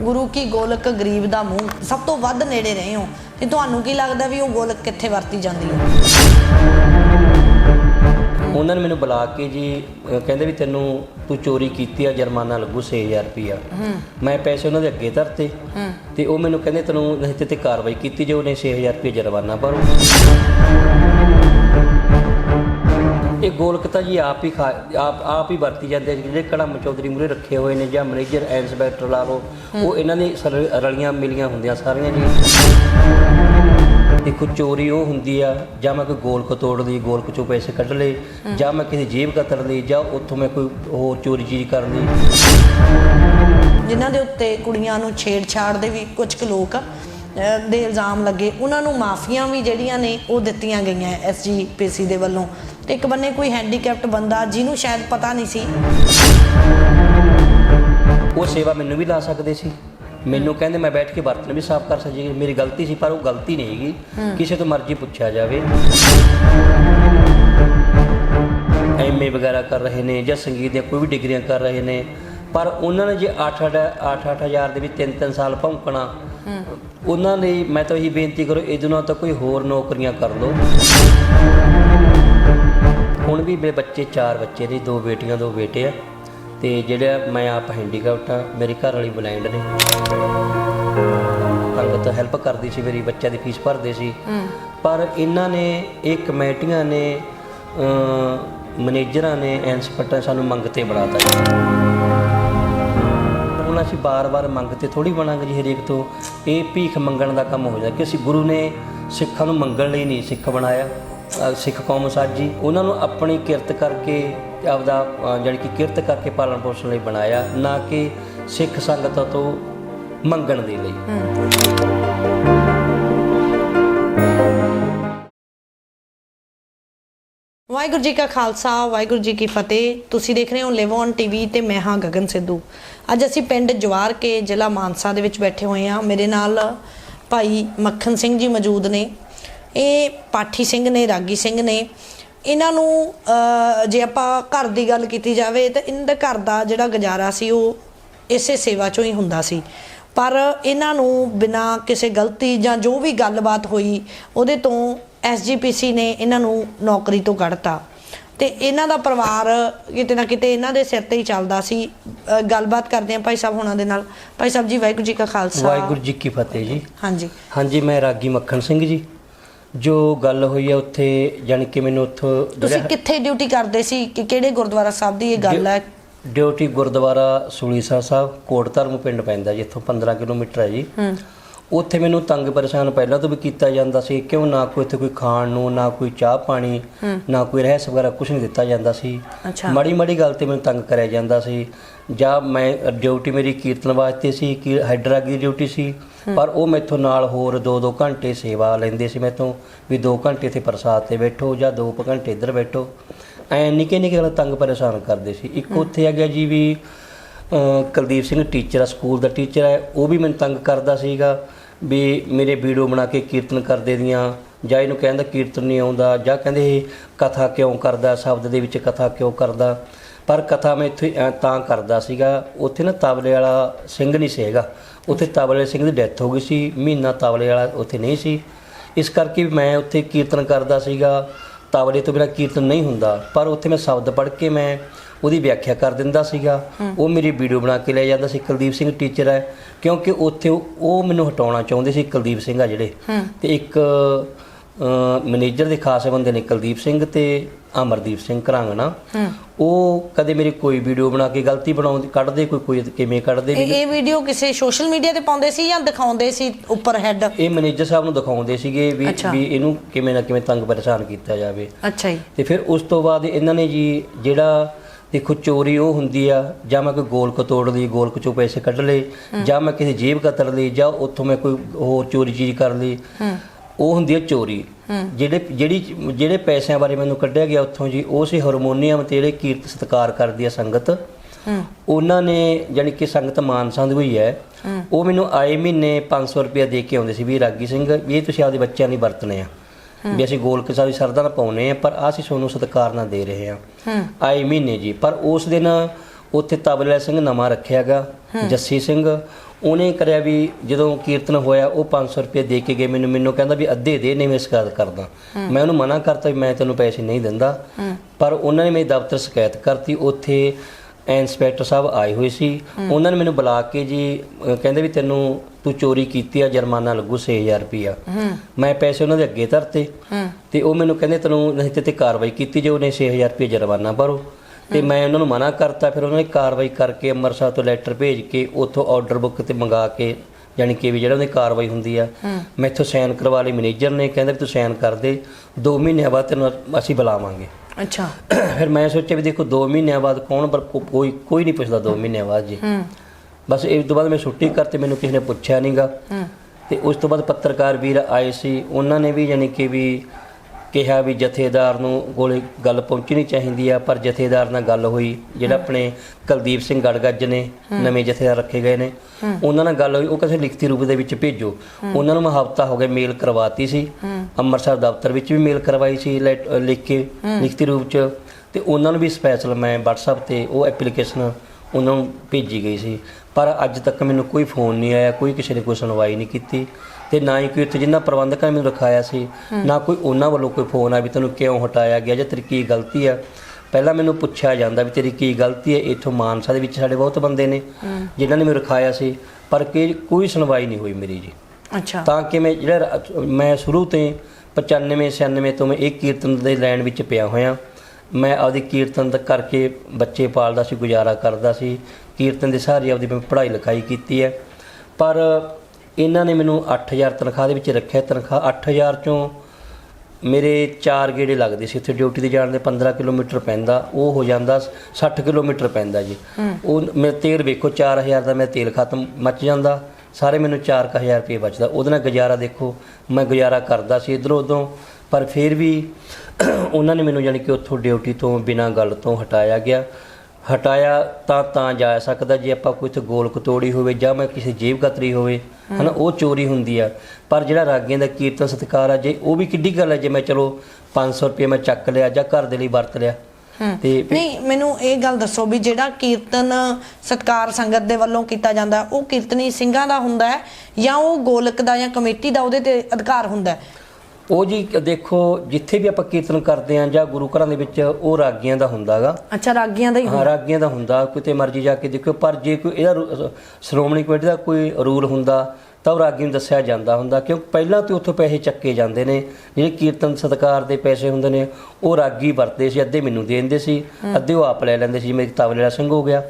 ਗੁਰੂ ਕੀ ਗੋਲਕ ਗਰੀਬ ਦਾ ਮੂੰਹ? ਸਭ ਤੋਂ ਵੱਧ ਨੇੜੇ ਰਹੇ ਹੋ। ਤੇ ਤੁਹਾਨੂੰ ਕੀ ਲੱਗਦਾ ਵੀ ਉਹ ਗੋਲਕ ਕਿੱਥੇ ਵਰਤੀ ਜਾਂਦੀ ਹੈ? ਉਹਨਾਂ ਨੇ ਮੈਨੂੰ ਬੁਲਾ ਕੇ ਜੀ ਅਹ ਕਹਿੰਦੇ ਵੀ ਤੈਨੂੰ ਤੂੰ ਚੋਰੀ ਕੀਤੀ ਆ ਜੁਰਮਾਨਾ ਲੱਗੂ 6000 ਰੁਪਿਆ ਮੈਂ ਪੈਸੇ ਉਹਨਾਂ ਦੇ ਅੱਗੇ ਧਰਤੇ। ਤੇ ਉਹ ਮੈਨੂੰ ਕਹਿੰਦੇ ਤੈਨੂੰ ਤੇ ਤੇ ਕਾਰਵਾਈ ਕੀਤੀ ਜੇ ਉਹਨੇ 6000 ਰੁਪਏ ਜੁਰਮਾਨਾ ਭਰੋ। ਇਹ ਗੋਲਕ ਤਾਂ ਜੀ ਆਪ ਹੀ ਖਾ ਆਪ ਆਪ ਹੀ ਵਰਤੀ ਜਾਂਦੇ ਆ ਜਿਹੜੇ ਕੜਮ ਚੌਧਰੀ ਮੂਰੇ ਰੱਖੇ ਹੋਏ ਨੇ ਜਾਂ ਮੈਨੇਜਰ ਇੰਸਪੈਕਟਰ ਲਾ ਲਓ ਉਹ ਇਹਨਾਂ ਦੀ ਸਰ- ਰਲੀਆਂ ਮਿਲੀਆਂ ਹੁੰਦੀਆਂ ਸਾਰੀਆਂ ਜੀ। ਦੇਖੋ ਚੋਰੀ ਉਹ ਹੁੰਦੀ ਆ ਜਾਂ ਮੈਂ ਕੋਈ ਗੋਲਕ ਤੋੜ ਲਈ ਗੋਲਕ ਚੋਂ ਪੈਸੇ ਕੱਢ ਲਏ ਜਾਂ ਮੈਂ ਕਿਸੇ ਜੇਬ ਕਤਰ ਲਈ ਜਾਂ ਉੱਥੋਂ ਮੈਂ ਕੋਈ ਹੋਰ ਚੋਰੀ ਚੀਜ਼ ਕਰ ਲਈ। ਜਿਨ੍ਹਾਂ ਦੇ ਉੱਤੇ ਕੁੜੀਆਂ ਨੂੰ ਛੇੜਛਾੜ ਦੇ ਵੀ ਕੁਝ ਕੁ ਲੋਕ ਅਹ, ਦੇ ਇਲਜ਼ਾਮ ਲੱਗੇ ਉਹਨਾਂ ਨੂੰ ਮਾਫੀਆਂ ਵੀ ਜਿਹੜੀਆਂ ਨੇ ਉਹ ਦਿੱਤੀਆਂ ਗਈਆਂ ਐਸਜੀਪੀਸੀ ਦੇ ਵੱਲੋਂ। ਤੇ ਇੱਕ ਬੰਨੇ ਕੋਈ ਹੈਂਡੀਕੈਪਟ ਬੰਦਾ ਜਿਹਨੂੰ ਸ਼ਾਇਦ ਪਤਾ ਨਹੀਂ ਸੀ। ਉਹ ਸੇਵਾ ਮੈਨੂੰ ਵੀ ਲਾ ਸਕਦੇ ਸੀ। ਮੈਨੂੰ ਕਹਿੰਦੇ ਮੈਂ ਬੈਠ ਕੇ ਬਰਤਨ ਵੀ ਸਾਫ਼ ਕਰ ਸਕੀ ਮੇਰੀ ਗਲਤੀ ਸੀ ਪਰ ਉਹ ਗਲਤੀ ਨਹੀਂ ਹੈਗੀ। ਕਿਸੇ ਤੋਂ ਮਰਜ਼ੀ ਪੁੱਛਿਆ ਜਾਵੇ। ਐਮਏ ਵਗੈਰਾ ਕਰ ਰਹੇ ਨੇ ਜਾਂ ਸੰਗੀਤ ਦੀਆਂ ਕੋਈ ਵੀ ਡਿਗਰੀਆਂ ਕਰ ਰਹੇ ਨੇ। ਪਰ ਉਹਨਾਂ ਨੇ ਜੇ 8 8 8000 ਦੇ ਵਿੱਚ 3-3 ਸਾਲ ਭੌਂਕਣਾ ਉਹਨਾਂ ਲਈ ਮੈਂ ਤਾਂ ਇਹੀ ਬੇਨਤੀ ਕਰੋ ਇਹਦੇ ਨਾਲ ਤਾਂ ਕੋਈ ਹੋਰ ਨੌਕਰੀਆਂ ਕਰ ਲਓ। ਹੁਣ ਵੀ ਮੇਰੇ ਬੱਚੇ ਚਾਰ ਬੱਚੇ ਨੇ ਦੋ ਬੇਟੀਆਂ ਦੋ ਬੇਟੇ ਆ। ਤੇ ਜਿਹੜਾ ਮੈਂ ਆਪ ਹੈਂਡੀਕੈਪਟ ਆ ਮੇਰੀ ਘਰ ਵਾਲੀ ਬਲਾਈਂਡ ਨੇ। ਸੰਗਤ ਹੈਲਪ ਕਰਦੀ ਸੀ ਮੇਰੀ ਬੱਚਿਆਂ ਦੀ ਫੀਸ ਭਰਦੇ ਸੀ। ਪਰ ਇਹਨਾਂ ਨੇ ਇਹ ਕਮੇਟੀਆਂ ਨੇ ਮੈਨੇਜਰਾਂ ਨੇ ਇੰਸਪੈਕਟਰ ਸਾਨੂੰ ਮੰਗ ਤੇ ਬਣਾਤਾ ਜੀ। ਹੁਣ ਅਸੀਂ ਬਾਰ-ਬਾਰ ਮੰਗ ਤੇ ਥੋੜੀ ਬਣਾਂਗੇ ਜੀ ਹਰੇਕ ਤੋਂ। ਇਹ ਭੀਖ ਮੰਗਣ ਦਾ ਕੰਮ ਹੋ ਜਾਂਦਾ ਕਿ ਅਸੀਂ ਗੁਰੂ ਨੇ ਸਿੱਖਾਂ ਨੂੰ ਮੰਗਣ ਲਈ ਨਹੀਂ ਸਿੱਖ ਬਣਾਇਆ। ਸਿੱਖ ਕੌਮ ਸਾਜੀ ਉਹਨਾਂ ਨੂੰ ਆਪਣੀ ਕਿਰਤ ਕਰਕੇ ਆਪਦਾ ਅ, ਕਿ ਕਿਰਤ ਕਰਕੇ ਪਾਲਣ ਪੋਸ਼ਣ ਲਈ ਬਣਾਇਆ ਨਾ ਕਿ ਸਿੱਖ ਸੰਗਤ ਤੋਂ ਮੰਗਣ ਦੇ ਲਈ। ਵਾਹਿਗੁਰੂ ਜੀ ਕਾ ਖਾਲਸਾ ਵਾਹਿਗੁਰੂ ਜੀ ਕੀ ਫਤਿਹ। ਤੁਸੀਂ ਦੇਖ ਰਹੇ ਹੋ ਲਿਵ ਔਨ ਟੀਵੀ ਤੇ ਮੈਂ ਹਾਂ ਗਗਨ ਸਿੱਧੂ। ਅੱਜ ਅਸੀਂ ਪਿੰਡ ਜਵਾਰ ਕੇ ਜ਼ਿਲ੍ਹਾ ਮਾਨਸਾ ਦੇ ਵਿੱਚ ਬੈਠੇ ਹੋਏ ਹਾਂ। ਮੇਰੇ ਨਾਲ ਭਾਈ ਮੱਖਣ ਸਿੰਘ ਜੀ ਮੌਜੂਦ ਨੇ। ਇਹ ਪਾਠੀ ਸਿੰਘ ਨੇ ਰਾਗੀ ਸਿੰਘ ਨੇ ਇਹਨਾਂ ਨੂੰ ਜੇ ਆਪਾਂ ਘਰ ਦੀ ਗੱਲ ਕੀਤੀ ਜਾਵੇ ਤਾਂ ਇਹਨਾਂ ਦਾ ਘਰ ਦਾ ਜਿਹੜਾ ਗੁਜ਼ਾਰਾ ਸੀ ਉਹ ਇਸੇ ਸੇਵਾ ਚੋਂ ਹੀ ਹੁੰਦਾ ਸੀ। ਪਰ ਇਹਨਾਂ ਨੂੰ ਬਿਨਾ ਕਿਸੇ ਗਲਤੀ ਜਾਂ ਜੋ ਵੀ ਗੱਲਬਾਤ ਹੋਈ ਉਹਦੇ ਤੋਂ ਐਸਜੀਪੀਸੀ ਨੇ ਇਹਨਾਂ ਨੂੰ ਨੌਕਰੀ ਤੋਂ ਕੱਢਤਾ। ਤੇ ਇਹਨਾਂ ਦਾ ਪਰਿਵਾਰ ਕਿਤੇ ਨਾ ਕਿਤੇ ਇਹਨਾਂ ਦੇ ਸਿਰ ਤੇ ਹੀ ਚੱਲਦਾ ਸੀ। ਗੱਲਬਾਤ ਕਰਦੇ ਹਾਂ ਭਾਈ ਸਾਹਿਬ ਹੁਣਾਂ ਦੇ ਨਾਲ। ਭਾਈ ਸਾਹਿਬ ਜੀ ਵਾਹਿਗੁਰੂ ਜੀ ਕਾ ਖਾਲਸਾ। ਵਾਹਿਗੁਰੂ ਜੀ ਕੀ ਫਤਿਹ ਜੀ। ਹਾਂਜੀ। ਹਾਂਜੀ ਮੈਂ ਰਾਗੀ ਮੱਖਣ ਸਿੰਘ ਜੀ। ਜੋ ਗੱਲ ਹੋਈ ਹੈ ਉੱਥੇ ਜਾਣੀ ਕਿ ਮੈਨੂੰ ਉੱਥੋਂ ਤੁਸੀਂ ਕਿੱਥੇ ਡਿਊਟੀ ਕਰਦੇ ਸੀ? ਕਿ ਕਿਹੜੇ ਗੁਰਦੁਆਰਾ ਸਾਹਿਬ ਦੀ ਇਹ ਗੱਲ ਹੈ? ਡਿਊਟੀ ਗੁਰਦੁਆਰਾ ਸੂਲੀਸਾ ਸਾਹਿਬ ਕੋਟ ਧਰਮ ਪਿੰਡ ਪੈਂਦਾ ਜੀ ਇੱਥੋਂ 15 ਕਿਲੋਮੀਟਰ ਹੈ ਜੀ। ਹੂੰ। ਉੱਥੇ ਮੈਨੂੰ ਤੰਗ ਪਰੇਸ਼ਾਨ ਪਹਿਲਾਂ ਤੋਂ ਵੀ ਕੀਤਾ ਜਾਂਦਾ ਸੀ ਕਿਉਂ ਨਾ ਕੋਈ ਇੱਥੇ ਕੋਈ ਖਾਣ ਨੂੰ ਨਾ ਕੋਈ ਚਾਹ ਪਾਣੀ ਨਾ ਕੋਈ ਰਹਿਸ ਵਗੈਰਾ ਕੁਝ ਨਹੀਂ ਦਿੱਤਾ ਜਾਂਦਾ ਸੀ। ਮਾੜੀ ਮਾੜੀ ਗੱਲ ਤੇ ਮੈਨੂੰ ਤੰਗ ਕਰਿਆ ਜਾਂਦਾ ਸੀ। ਜਾਂ ਮੈਂ ਡਿਊਟੀ ਮੇਰੀ ਕੀਰਤਨ ਵਾਸਤੇ ਸੀ ਕਿ ਹਾਈਡਰਾ ਦੀ ਡਿਊਟੀ ਸੀ ਪਰ ਉਹ ਮੈਥੋਂ ਨਾਲ ਹੋਰ 2-2 ਘੰਟੇ ਸੇਵਾ ਲੈਂਦੇ ਸੀ ਮੈਥੋਂ ਵੀ 2 ਘੰਟੇ ਇੱਥੇ ਪ੍ਰਸਾਦ ਤੇ ਬੈਠੋ ਜਾਂ 2 ਘੰਟੇ ਇੱਧਰ ਬੈਠੋ। ਐ ਨਿੱਕੇ ਨਿੱਕੇ ਗੱਲ ਤੰਗ ਪਰੇਸ਼ਾਨ ਕਰਦੇ ਸੀ। ਇੱਕ ਉੱਥੇ ਆ ਗਿਆ ਜੀ ਵੀ ਕੁਲਦੀਪ ਸਿੰਘ ਟੀਚਰ ਆ, ਸਕੂਲ ਦਾ ਟੀਚਰ ਹੈ ਉਹ ਵੀ ਮੈਨੂੰ ਤੰਗ ਕਰਦਾ ਸੀਗਾ ਵੀ ਮੇਰੇ ਵੀਡੀਓ ਬਣਾ ਕੇ ਕੀਰਤਨ ਕਰਦੇ ਦੀਆਂ, ਜਾਂ ਇਹਨੂੰ ਕਹਿੰਦਾ ਕੀਰਤਨ ਨਹੀਂ ਆਉਂਦਾ, ਜਾਂ ਕਹਿੰਦੇ ਇਹ ਕਥਾ ਕਿਉਂ ਕਰਦਾ, ਸ਼ਬਦ ਦੇ ਵਿੱਚ ਕਥਾ ਕਿਉਂ ਕਰਦਾ। ਪਰ ਕਥਾ ਮੈਂ ਇੱਥੇ ਤਾਂ ਕਰਦਾ ਸੀਗਾ, ਉੱਥੇ ਨਾ ਤਬਲੇ ਵਾਲਾ ਸਿੰਘ ਨਹੀਂ ਸੀਗਾ ਉੱਥੇ ਤਬਲੇ ਸਿੰਘ ਦੀ ਡੈਥ ਹੋ ਗਈ ਸੀ, ਮਹੀਨਾ ਤਬਲੇ ਵਾਲਾ ਉੱਥੇ ਨਹੀਂ ਸੀ। ਇਸ ਕਰਕੇ ਵੀ ਮੈਂ ਉੱਥੇ ਕੀਰਤਨ ਕਰਦਾ ਸੀਗਾ, ਤਬਲੇ ਤੋਂ ਬਿਨਾਂ ਕੀਰਤਨ ਨਹੀਂ ਹੁੰਦਾ। ਪਰ ਉੱਥੇ ਮੈਂ ਸ਼ਬਦ ਪੜ੍ਹ ਕੇ ਮੈਂ ਉਹਦੀ ਵਿਆਖਿਆ ਕਰ ਦਿੰਦਾ ਸੀਗਾ। ਉਹ ਮੇਰੀ ਵੀਡੀਓ ਬਣਾ ਕੇ ਲੈ ਜਾਂਦਾ ਸੀ। ਕੁਲਦੀਪ ਸਿੰਘ ਟੀਚਰ ਹੈ। ਕਿਉਂਕਿ ਉੱਥੇ ਉਹ ਮੈਨੂੰ ਹਟਾਉਣਾ ਚਾਹੁੰਦੇ ਸੀ ਕੁਲਦੀਪ ਸਿੰਘ ਆ ਜਿਹੜੇ। ਤੇ ਇੱਕ ਮੈਨੇਜਰ ਦੇ ਖਾਸ ਬੰਦੇ ਨੇ ਕੁਲਦੀਪ ਸਿੰਘ ਤੇ ਅਮਰਦੀਪ ਸਿੰਘ ਘਰਾਂਗਣਾ ਉਹ ਕਦੇ ਮੇਰੀ ਕੋਈ ਵੀਡੀਓ ਬਣਾ ਕੇ ਗਲਤੀ ਬਣਾਉਂਦੇ ਕੱਢਦੇ ਕੋਈ ਕੋਈ ਕਿਵੇਂ ਕੱਢਦੇ ਇਹ ਇਹ ਵੀਡੀਓ ਕਿਸੇ ਸੋਸ਼ਲ ਮੀਡੀਆ ਤੇ ਪਾਉਂਦੇ ਸੀ ਜਾਂ ਦਿਖਾਉਂਦੇ ਸੀ ਉੱਪਰ ਹੈੱਡ ਇਹ ਮੈਨੇਜਰ ਸਾਹਿਬ ਨੂੰ ਦਿਖਾਉਂਦੇ ਸੀਗੇ ਵੀ। ਵੀ ਇਹਨੂੰ ਕਿਵੇਂ ਨਾ ਕਿਵੇਂ ਤੰਗ ਪਰੇਸ਼ਾਨ ਕੀਤਾ ਜਾਵੇ। ਅੱਛਾ ਜੀ। ਤੇ ਫਿਰ ਉਸ ਤੋਂ ਬਾਅਦ ਇਹਨਾਂ ਨੇ ਜੀ ਜਿਹੜਾ ਦੇਖੋ ਚੋਰੀ ਉਹ ਹੁੰਦੀ ਆ ਜਾਂ ਮੈਂ ਕੋਈ ਗੋਲਕ ਤੋੜ ਲਈ ਗੋਲਕ ਚੋਂ ਪੈਸੇ ਕੱਢ ਲਏ ਜਾਂ ਮੈਂ ਕਿਸੇ ਜੇਬ ਕਤਰ ਲਈ ਜਾਂ ਉੱਥੋਂ ਮੈਂ ਕੋਈ ਹੋਰ ਚੋਰੀ ਚੀਜ਼ ਕਰ ਲਈ ਉਹ ਹੁੰਦੀ ਹੈ ਚੋਰੀ। ਜਿਹੜੇ ਜਿਹੜੀ ਜਿਹੜੇ ਪੈਸਿਆਂ ਬਾਰੇ ਮੈਨੂੰ ਕੱਢਿਆ ਗਿਆ ਉੱਥੋਂ ਜੀ ਉਹ ਸੀ ਹਾਰਮੋਨੀਅਮ ਤੇ ਜਿਹੜੇ ਕੀਰਤ ਸਤਕਾਰ ਕਰਦੀ ਆ ਸੰਗਤ। ਉਹਨਾਂ ਨੇ ਜਾਣੀ ਕਿ ਸੰਗਤ ਮਾਨਸਾ ਦੀ ਹੋਈ ਹੈ। ਉਹ ਮੈਨੂੰ ਆਏ ਮਹੀਨੇ 500 ਰੁਪਏ ਦੇ ਕੇ ਆਉਂਦੇ ਸੀ ਵੀ ਰਾਗੀ ਸਿੰਘ ਵੀ ਇਹ ਤੁਸੀਂ ਆਪਦੇ ਬੱਚਿਆਂ ਲਈ ਵਰਤਣੇ ਆ। ਵੀ ਅਸੀਂ ਗੋਲਕ ਸਾਡੀ ਸਰਦਾ ਨਾਲ ਪਾਉਨੇ ਆ ਪਰ ਆਹ ਅਸੀਂ ਤੁਹਾਨੂੰ ਸਤਿਕਾਰ ਨਾਲ ਦੇ ਰਹੇ ਆ ਆਏ ਮਹੀਨੇ ਜੀ ਪਰ ਉਸ ਦਿਨ ਉੱਥੇ ਤਬਲੇ ਸਿੰਘ ਨਵਾਂ ਰੱਖਿਆਗਾ ਜੱਸੀ ਸਿੰਘ। ਉਹਨੇ ਕਰਿਆ ਵੀ ਜਦੋਂ ਕੀਰਤਨ ਹੋਇਆ ਉਹ 500 ਰੁਪਏ ਦੇ ਕੇ ਗਏ। ਮੈਨੂੰ ਮੈਨੂੰ ਕਹਿੰਦਾ ਵੀ ਅੱਧੇ ਦੇ ਨਹੀਂ ਮੈਂ ਸ਼ਿਕਾਇਤ ਕਰਦਾ। ਮੈਂ ਉਹਨੂੰ ਮਨਾ ਕਰਤਾ ਵੀ ਮੈਂ ਤੈਨੂੰ ਪੈਸੇ ਨਹੀਂ ਦਿੰਦਾ। ਪਰ ਉਹਨਾਂ ਨੇ ਮੇਰੇ ਦਫ਼ਤਰ ਸ਼ਿਕਾਇਤ ਕਰਤੀ। ਉੱਥੇ ਇੰਸਪੈਕਟਰ ਸਾਹਿਬ ਆਏ ਹੋਏ ਸੀ। ਉਹਨਾਂ ਨੇ ਮੈਨੂੰ ਬੁਲਾ ਕੇ ਜੀ ਕਹਿੰਦੇ ਵੀ ਤੈਨੂੰ ਤੂੰ ਚੋਰੀ ਕੀਤੀ ਆ ਜੁਰਮਾਨਾ ਲੱਗੂ 6000 ਰੁਪਿਆ ਮੈਂ ਪੈਸੇ ਉਹਨਾਂ ਦੇ ਅੱਗੇ ਧਰਤੇ। ਤੇ ਉਹ ਮੈਨੂੰ ਕਹਿੰਦੇ ਤੈਨੂੰ ਨਹੀਂ ਤੇ ਤੇ ਕਾਰਵਾਈ ਕੀਤੀ ਜੇ ਉਹਨੇ 6000 ਰੁਪਏ ਜੁਰਮਾਨਾ ਭਰੋ। ਤੇ ਮੈਂ ਉਹਨਾਂ ਨੂੰ ਮਨਾ ਕਰਤਾ ਫਿਰ ਉਹਨਾਂ ਨੇ ਕਾਰਵਾਈ ਕਰਕੇ ਅੰਮ੍ਰਿਤਸਰ ਤੋਂ ਲੈਟਰ ਭੇਜ ਕੇ ਉੱਥੋਂ ਆਰਡਰ ਬੁੱਕ ਤੇ ਮੰਗਾ ਕੇ ਯਾਨੀ ਕਿ ਵੀ ਜਿਹੜਾ ਉਹਦੀ ਕਾਰਵਾਈ ਹੁੰਦੀ ਆ ਮੈਥੋਂ ਸਾਈਨ ਕਰਵਾ ਲਈ ਮੈਨੇਜਰ ਨੇ ਕਹਿੰਦਾ ਵੀ ਤੂੰ ਸਾਈਨ ਕਰ ਦੇ। 2 ਮਹੀਨਿਆਂ ਬਾਅਦ ਤੈਨੂੰ ਅਸੀਂ ਬੁਲਾਵਾਂਗੇ। ਅੱਛਾ। ਫਿਰ ਮੈਂ ਸੋਚਿਆ ਵੀ ਦੇਖੋ 2 ਮਹੀਨਿਆਂ ਬਾਅਦ ਕੌਣ ਪਰ ਕੋਈ ਕੋਈ ਨਹੀਂ ਪੁੱਛਦਾ 2 ਮਹੀਨਿਆਂ ਬਾਅਦ ਜੀ। ਬਸ ਇਸ ਤੋਂ ਬਾਅਦ ਮੈਂ ਛੁੱਟੀ ਕਰਤੇ ਮੈਨੂੰ ਕਿਸੇ ਨੇ ਪੁੱਛਿਆ ਨਹੀਂਗਾ ਤੇ ਉਸ ਤੋਂ ਬਾਅਦ ਪੱਤਰਕਾਰ ਵੀਰ ਆਏ ਸੀ। ਉਹਨਾਂ ਨੇ ਵੀ ਯਾਨੀ ਕਿ ਵੀ ਕਿਹਾ ਵੀ ਜਥੇਦਾਰ ਨੂੰ ਕੋਲੇ ਗੱਲ ਪਹੁੰਚਣੀ ਚਾਹੀਦੀ ਆ ਪਰ ਜਥੇਦਾਰ ਨਾਲ ਗੱਲ ਹੋਈ ਜਿਹੜਾ ਆਪਣੇ ਕੁਲਦੀਪ ਸਿੰਘ ਗੜਗੱਜ ਨੇ ਨਵੇਂ ਜਥੇਦਾਰ ਰੱਖੇ ਗਏ ਨੇ। ਉਹਨਾਂ ਨਾਲ ਗੱਲ ਹੋਈ ਉਹ ਕਿਸੇ ਲਿਖਤੀ ਰੂਪ ਦੇ ਵਿੱਚ ਭੇਜੋ। ਉਹਨਾਂ ਨੂੰ ਮੈਂ ਹਫਤਾ ਹੋ ਗਿਆ ਮੇਲ ਕਰਵਾਤੀ ਸੀ। ਅੰਮ੍ਰਿਤਸਰ ਦਫ਼ਤਰ ਵਿੱਚ ਵੀ ਮੇਲ ਕਰਵਾਈ ਸੀ ਲਿਖ ਕੇ ਲਿਖਤੀ ਰੂਪ ਚ। ਤੇ ਉਹਨਾਂ ਨੂੰ ਵੀ ਸਪੈਸ਼ਲ ਮੈਂ WhatsApp ਤੇ ਉਹ ਐਪਲੀਕੇਸ਼ਨ ਉਹਨਾਂ ਨੂੰ ਭੇਜੀ ਗਈ ਸੀ। ਪਰ ਅੱਜ ਤੱਕ ਮੈਨੂੰ ਕੋਈ ਫੋਨ ਨਹੀਂ ਆਇਆ ਕੋਈ ਕਿਸੇ ਨੇ ਕੋਈ ਸੁਣਵਾਈ ਨਹੀਂ ਕੀਤੀ ਤੇ ਨਾ ਹੀ ਕੋਈ ਉੱਥੇ ਜਿੰਨਾ ਪ੍ਰਬੰਧਕਾਂ ਨੇ ਮੈਨੂੰ ਰਖਾਇਆ ਸੀ ਨਾ ਕੋਈ ਉਹਨਾਂ ਵੱਲੋਂ ਕੋਈ ਫੋਨ ਆ ਵੀ ਤੈਨੂੰ ਕਿਉਂ ਹਟਾਇਆ ਗਿਆ ਜਾਂ ਤੇਰੀ ਕੀ ਗਲਤੀ ਆ। ਪਹਿਲਾਂ ਮੈਨੂੰ ਪੁੱਛਿਆ ਜਾਂਦਾ ਵੀ ਤੇਰੀ ਕੀ ਗਲਤੀ ਹੈ ਇੱਥੋਂ ਮਾਨਸਾ ਦੇ ਵਿੱਚ ਸਾਡੇ ਬਹੁਤ ਬੰਦੇ ਨੇ ਜਿਨ੍ਹਾਂ ਨੇ ਮੈਨੂੰ ਰਖਾਇਆ ਸੀ ਪਰ ਕਿ ਕੋਈ ਸੁਣਵਾਈ ਨਹੀਂ ਹੋਈ ਮੇਰੀ ਜੀ। ਅੱਛਾ। ਤਾਂ ਕਿ ਮੈਂ ਜਿਹੜਾ ਮੈਂ ਸ਼ੁਰੂ ਤੋਂ ਹੀ 95 96 ਤੋਂ ਮੈਂ ਇਹ ਕੀਰਤਨ ਦੇ ਲਾਈਨ ਵਿੱਚ ਪਿਆ ਹੋਇਆ। ਮੈਂ ਆਪਦੀ ਕੀਰਤਨ ਦਾ ਕਰਕੇ ਬੱਚੇ ਪਾਲਦਾ ਸੀ ਗੁਜ਼ਾਰਾ ਕਰਦਾ ਸੀ। ਕੀਰਤਨ ਦੇ ਸਹਾਰੇ ਆਪਦੀ ਮੈਂ ਪੜ੍ਹਾਈ ਲਿਖਾਈ ਕੀਤੀ ਹੈ। ਪਰ ਇਹਨਾਂ ਨੇ ਮੈਨੂੰ 8000 ਤਨਖਾਹ ਦੇ ਵਿੱਚ ਰੱਖਿਆ। ਤਨਖਾਹ 8000 ਚੋਂ ਮੇਰੇ 4 ਗੇੜੇ ਲੱਗਦੇ ਸੀ। ਉੱਥੇ ਡਿਊਟੀ ਤੇ ਜਾਣ ਦੇ 15 ਕਿਲੋਮੀਟਰ ਪੈਂਦਾ ਉਹ ਹੋ ਜਾਂਦਾ 60 ਕਿਲੋਮੀਟਰ ਪੈਂਦਾ ਜੀ। ਉਹ ਮੇਰੇ ਤੇਲ ਵੇਖੋ 4000 ਦਾ ਮੈਂ ਤੇਲ ਖਤਮ ਮੱਚ ਜਾਂਦਾ। ਸਾਰੇ ਮੈਨੂੰ 4000 ਰੁਪਏ ਬਚਦਾ। ਉਹਦੇ ਨਾਲ ਗੁਜ਼ਾਰਾ ਦੇਖੋ ਮੈਂ ਗੁਜ਼ਾਰਾ ਕਰਦਾ ਸੀ। ਇਧਰੋਂ ਉਧਰੋਂ ਪਰ ਫਿਰ ਵੀ ਉਹਨਾਂ ਨੇ ਮੈਨੂੰ ਯਾਨੀ ਕਿ ਉੱਥੋਂ ਡਿਊਟੀ ਤੋਂ ਬਿਨਾਂ ਗੱਲ ਤੋਂ ਹਟਾਇਆ ਗਿਆ। ਹਟਾਇਆ ਤਾਂ ਤਾਂ ਜਾ ਸਕਦਾ ਜੇ ਆਪਾਂ ਕੋਈ ਤੇ ਗੋਲ ਕਤੋੜੀ ਹੋਵੇ ਜਾਂ ਮੈਂ ਕਿਸੇ ਜੇਬ ਕਤਰੀ ਹੋਵੇ ਹਨਾ ਉਹ ਚੋਰੀ ਹੁੰਦੀ ਆ। ਪਰ ਜਿਹੜਾ ਰਾਗੀਆਂ ਦਾ ਕੀਰਤਨ ਸਤਕਾਰ ਆ ਜੇ ਉਹ ਵੀ ਕਿੱਡੀ ਗੱਲ ਹੈ ਜੇ ਮੈਂ ਚਲੋ 500 ਰੁਪਏ ਮੈਂ ਚੱਕ ਲਿਆ ਜਾਂ ਘਰ ਦੇ ਲਈ ਵਰਤ ਲਿਆ ਤੇ ਨਹੀਂ ਮੈਨੂੰ ਇਹ ਗੱਲ ਦੱਸੋ ਵੀ ਜਿਹੜਾ ਕੀਰਤਨ ਸਤਕਾਰ ਸੰਗਤ ਦੇ ਵੱਲੋਂ ਕੀਤਾ ਜਾਂਦਾ ਉਹ ਕੀਰਤਨੀ ਸਿੰਘਾਂ ਦਾ ਹੁੰਦਾ ਹੈ ਜਾਂ ਉਹ ਗੋਲਕ ਦਾ ਜਾਂ ਕਮੇਟੀ ਦਾ ਉਹਦੇ ਤੇ ਅਧਿਕਾਰ ਹੁੰਦਾ ਹੈ? ਉਹ ਜੀ ਦੇਖੋ ਜਿੱਥੇ ਵੀ ਆਪਾਂ ਕੀਰਤਨ ਕਰਦੇ ਆਂ ਜਾਂ ਗੁਰੂ ਘਰਾਂ ਦੇ ਵਿੱਚ ਉਹ ਰਾਗੀਆਂ ਦਾ ਹੁੰਦਾਗਾ। ਅੱਛਾ ਰਾਗੀਆਂ ਦਾ ਹੀ ਹਾਂ ਰਾਗੀਆਂ ਦਾ ਹੁੰਦਾ। ਕਿਤੇ ਮਰਜ਼ੀ ਜਾ ਕੇ ਦੇਖੋ ਪਰ ਜੇ ਕੋਈ ਇਹਦਾ ਸ਼੍ਰੋਮਣੀ ਕਮੇਟੀ ਦਾ ਕੋਈ ਰੂਲ ਹੁੰਦਾ ਤਾਂ ਉਹ ਰਾਗੀ ਨੂੰ ਦੱਸਿਆ ਜਾਂਦਾ ਹੁੰਦਾ ਕਿਉਂਕਿ ਪਹਿਲਾਂ ਤੇ ਉੱਥੋਂ ਪੈਸੇ ਚੱਕੇ ਜਾਂਦੇ ਨੇ ਜਿਹੜੇ ਕੀਰਤਨ ਸਤਕਾਰ ਦੇ ਪੈਸੇ ਹੁੰਦੇ ਨੇ ਉਹ ਰਾਗੀ ਵਰਤਦੇ ਸੀ ਅੱਧੇ ਮੈਨੂੰ ਦੇ ਦਿੰਦੇ ਸੀ ਅੱਧੇ ਉਹ ਆਪ ਲੈ ਲੈਂਦੇ ਸੀ ਜਿਵੇਂ ਤਬਲੇ ਵਾਲਾ ਸਿੰਘ ਹੋ ਗਿਆ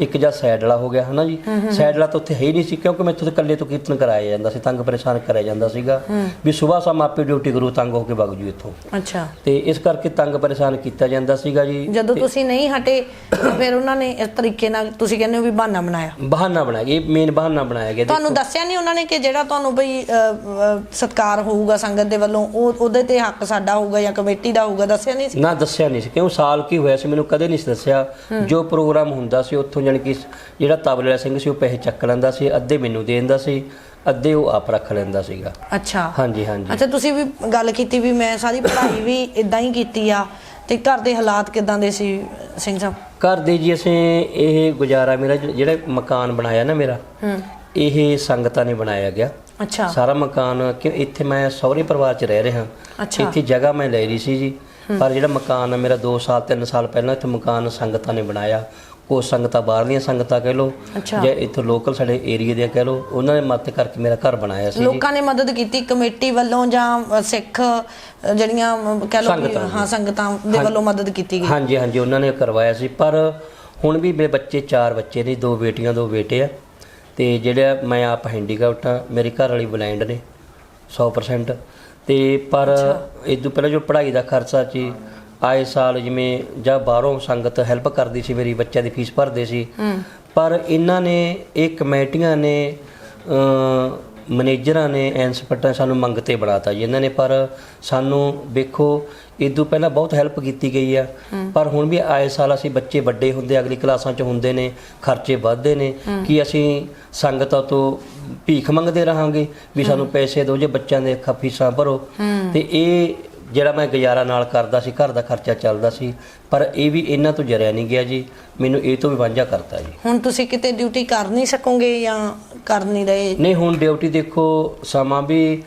ਇੱਕ ਜਾਂ ਸਾਈਡ ਵਾਲਾ ਹੋ ਗਿਆ ਹਨਾ ਜੀ? ਸਾਈਡ ਵਾਲਾ ਤਾਂ ਉੱਥੇ ਹੈ ਹੀ ਨਹੀਂ ਸੀ ਕਿਉਂਕਿ ਮੈਥੋਂ ਤਾਂ ਇਕੱਲੇ ਤੋਂ ਕੀਰਤਨ ਕਰਾਇਆ ਜਾਂਦਾ ਸੀ ਤੰਗ ਪਰੇਸ਼ਾਨ ਕਰਿਆ ਜਾਂਦਾ ਸੀਗਾ ਵੀ ਸਵੇਰ ਸ਼ਾਮ ਆਪੇ ਡਿਊਟੀ ਕਰੂ ਤੰਗ ਹੋ ਕੇ ਵਗ ਜੂ ਇੱਥੋਂ। ਅੱਛਾ। ਤੇ ਇਸ ਕਰਕੇ ਤੰਗ ਪਰੇਸ਼ਾਨ ਕੀਤਾ ਜਾਂਦਾ ਸੀਗਾ ਜੀ ਜਦੋਂ ਤੁਸੀਂ ਨਹੀਂ ਹਟੇ ਫਿਰ ਉਹਨਾਂ ਨੇ ਇਸ ਤਰੀਕੇ ਨਾਲ ਤੁਸੀਂ ਕਹਿੰਦੇ ਹੋ ਵੀ ਬਹਾਨਾ ਬਣਾਇਆ। ਬਹਾਨਾ ਬਣਾਇਆ ਗਿਆ ਇਹ ਮੇਨ ਬਹਾਨਾ ਬਣਾਇਆ ਗਿਆ ਤੁਹਾਨੂੰ ਦੱਸਿਆ ਨਹੀਂ ਉਹਨਾਂ ਨੇ ਕਿ ਜਿਹੜਾ ਤੁਹਾਨੂੰ ਬਈ ਸਤਕਾਰ ਹੋਊਗਾ ਸੰਗਤ ਦੇ ਵੱਲੋਂ ਉਹ ਉਹਦੇ ਤੇ ਹੱਕ ਸਾਡਾ ਹੋਊਗਾ ਜਾਂ ਕਮੇਟੀ ਦਾ ਹੋਊਗਾ ਦੱਸਿਆ ਨਹੀਂ ਸੀ? ਨਾ ਦੱਸਿਆ ਨਹੀਂ ਸੀ। ਕਿਉਂ? ਸਾਲ ਕੀ ਹੋਇਆ ਸੀ ਮੈਨੂੰ ਕਦੇ ਨਹੀਂ ਦੱਸਿਆ। ਜੋ ਪ੍ਰੋਗਰਾਮ ਹੁੰਦਾ ਸੀ ਉੱਥੋਂ ਜਾਣੀ ਕਿ ਜਿਹੜਾ ਤਬਲੇ ਸਿੰਘ ਸੀ ਉਹ ਪੈਸੇ ਚੱਕ ਲੈਂਦਾ ਸੀ ਅੱਧੇ ਮੈਨੂੰ ਦੇ ਦਿੰਦਾ ਸੀ ਅੱਧੇ ਉਹ ਆਪ ਰੱਖ ਲੈਂਦਾ ਸੀਗਾ। ਅੱਛਾ। ਹਾਂਜੀ ਹਾਂਜੀ। ਅੱਛਾ ਤੁਸੀਂ ਵੀ ਗੱਲ ਕੀਤੀ ਵੀ ਮੈਂ ਸਾਰੀ ਪੜ੍ਹਾਈ ਵੀ ਇਦਾਂ ਹੀ ਕੀਤੀ ਆ ਤੇ ਘਰ ਦੇ ਹਾਲਾਤ ਕਿਦਾਂ ਦੇ ਸੀ ਸਿੰਘ ਸਾਹਿਬ? ਘਰ ਦੇ ਜੀ ਅਸੀਂ ਇਹ ਗੁਜ਼ਾਰਾ ਮੇਰਾ ਜਿਹੜਾ ਮਕਾਨ ਬਣਾਇਆ ਨਾ ਮੇਰਾ ਹੂੰ। ਇਹ ਸੰਗਤਾਂ ਨੇ ਬਣਾਇਆ ਗਿਆ। ਅੱਛਾ। ਸਾਰਾ ਮਕਾਨ ਕਿ ਇੱਥੇ ਮੈਂ ਸਹੁਰੇ ਪਰਿਵਾਰ 'ਚ ਰਹਿ ਰਿਹਾ। ਅੱਛਾ। ਇੱਥੇ ਜਗ੍ਹਾ ਮੈਂ ਲੈ ਲਈ ਸੀ ਜੀ। ਪਰ ਜਿਹੜਾ ਮਕਾਨ ਮੇਰਾ 2 ਸਾਲ 3 ਸਾਲ ਪਹਿਲਾਂ ਇੱਥੇ ਮਕਾਨ ਸੰਗਤਾਂ ਨੇ ਬਣਾਇਆ। ਕੋ ਸੰਗਤਾਂ ਬਾਹਰਲੀਆਂ ਸੰਗਤਾਂ ਕਹਿ ਅੱਛਾ। ਜਾਂ ਇੱਥੇ ਲੋਕਲ ਸਾਡੇ ਏਰੀਆ ਦੇ ਕਹਿ ਲਓ ਉਹਨਾਂ ਨੇ ਮਦਦ ਕਰਕੇ ਮੇਰਾ ਘਰ ਬਣਾਇਆ ਸੀ ਲੋਕਾਂ ਨੇ ਮਦਦ ਕੀਤੀ ਕਮੇਟੀ ਵੱਲੋਂ ਜਾਂ ਸਿੱਖ ਜਿਹੜੀਆਂ ਕਹਿ ਸੰਗਤਾਂ। ਹਾਂ ਸੰਗਤਾਂ ਦੇ ਵੱਲੋਂ ਮਦਦ ਕੀਤੀ ਗਈ। ਹਾਂਜੀ ਹਾਂਜੀ ਉਹਨਾਂ ਨੇ ਕਰਵਾਇਆ ਸੀ। ਪਰ ਹੁਣ ਵੀ ਮੇਰੇ ਬੱਚੇ ਚਾਰ ਬੱਚੇ ਨੇ ਦੋ ਬੇਟੀਆਂ ਦੋ ਬੇਟੇ ਆ। ਤੇ ਜਿਹੜਾ ਮੈਂ ਆਪ ਹੈਂਡੀਕੈਪਟ ਆ ਮੇਰੀ ਘਰ ਵਾਲੀ ਬਲਾਈਂਡ ਨੇ 100% ਤੇ ਪਰ ਇਹ ਤੋਂ ਪਹਿਲਾਂ ਜੋ ਪੜ੍ਹਾਈ ਦਾ ਖਰਚਾ ਸੀ ਆਏ ਸਾਲ ਜਿਵੇਂ ਜਾਂ ਬਾਹਰੋਂ ਸੰਗਤ ਹੈਲਪ ਕਰਦੀ ਸੀ ਮੇਰੀ ਬੱਚਿਆਂ ਦੀ ਫੀਸ ਭਰਦੇ ਸੀ। ਪਰ ਇਹਨਾਂ ਨੇ ਇਹ ਕਮੇਟੀਆਂ ਨੇ ਅ ਮੈਨੇਜਰਾਂ ਨੇ ਇੰਸਪੈਕਟਰਾਂ ਸਾਨੂੰ ਮੰਗਤੇ ਬਣਾਤਾ ਜੀ। ਇਹਨਾਂ ਨੇ ਪਰ ਸਾਨੂੰ ਵੇਖੋ ਇਦੋਂ ਪਹਿਲਾਂ ਬਹੁਤ ਹੈਲਪ ਕੀਤੀ ਗਈ ਆ। ਪਰ ਹੁਣ ਵੀ ਆਏ ਸਾਲ ਅਸੀਂ ਬੱਚੇ ਵੱਡੇ ਹੁੰਦੇ ਅਗਲੀ ਕਲਾਸਾਂ 'ਚ ਹੁੰਦੇ ਨੇ ਖਰਚੇ ਵੱਧਦੇ ਨੇ। ਕਿ ਅਸੀਂ ਸੰਗਤਾਂ ਤੋਂ ਭੀਖ ਮੰਗਦੇ ਰਹਾਂਗੇ ਵੀ ਸਾਨੂੰ ਪੈਸੇ ਦਿਓ ਜੇ ਬੱਚਿਆਂ ਦੇ ਫੀਸਾਂ ਭਰੋ। ਤੇ ਇਹ ਜਿਹੜਾ ਮੈਂ ਗੁਜ਼ਾਰਾ ਨਾਲ ਕਰਦਾ ਸੀ ਘਰ ਦਾ ਖਰਚਾ ਚੱਲਦਾ ਸੀ ਪਰ ਇਹ ਵੀ ਇਹਨਾਂ ਤੋਂ ਜਰਿਆ ਨਹੀਂ ਗਿਆ ਜੀ। ਮੈਨੂੰ ਇਹ ਤੋਂ ਵੀ ਵਾਂਝਾ ਕਰਤਾ ਜੀ। ਹੁਣ ਤੁਸੀਂ ਕਿਤੇ ਡਿਊਟੀ ਕਰ ਨਹੀਂ ਸਕੋਗੇ ਜਾਂ ਕਰ ਨਹੀਂ ਰਹੇ? ਨਹੀਂ ਹੁਣ ਡਿਊਟੀ ਦੇਖੋ ਸਮਾਂ ਵੀ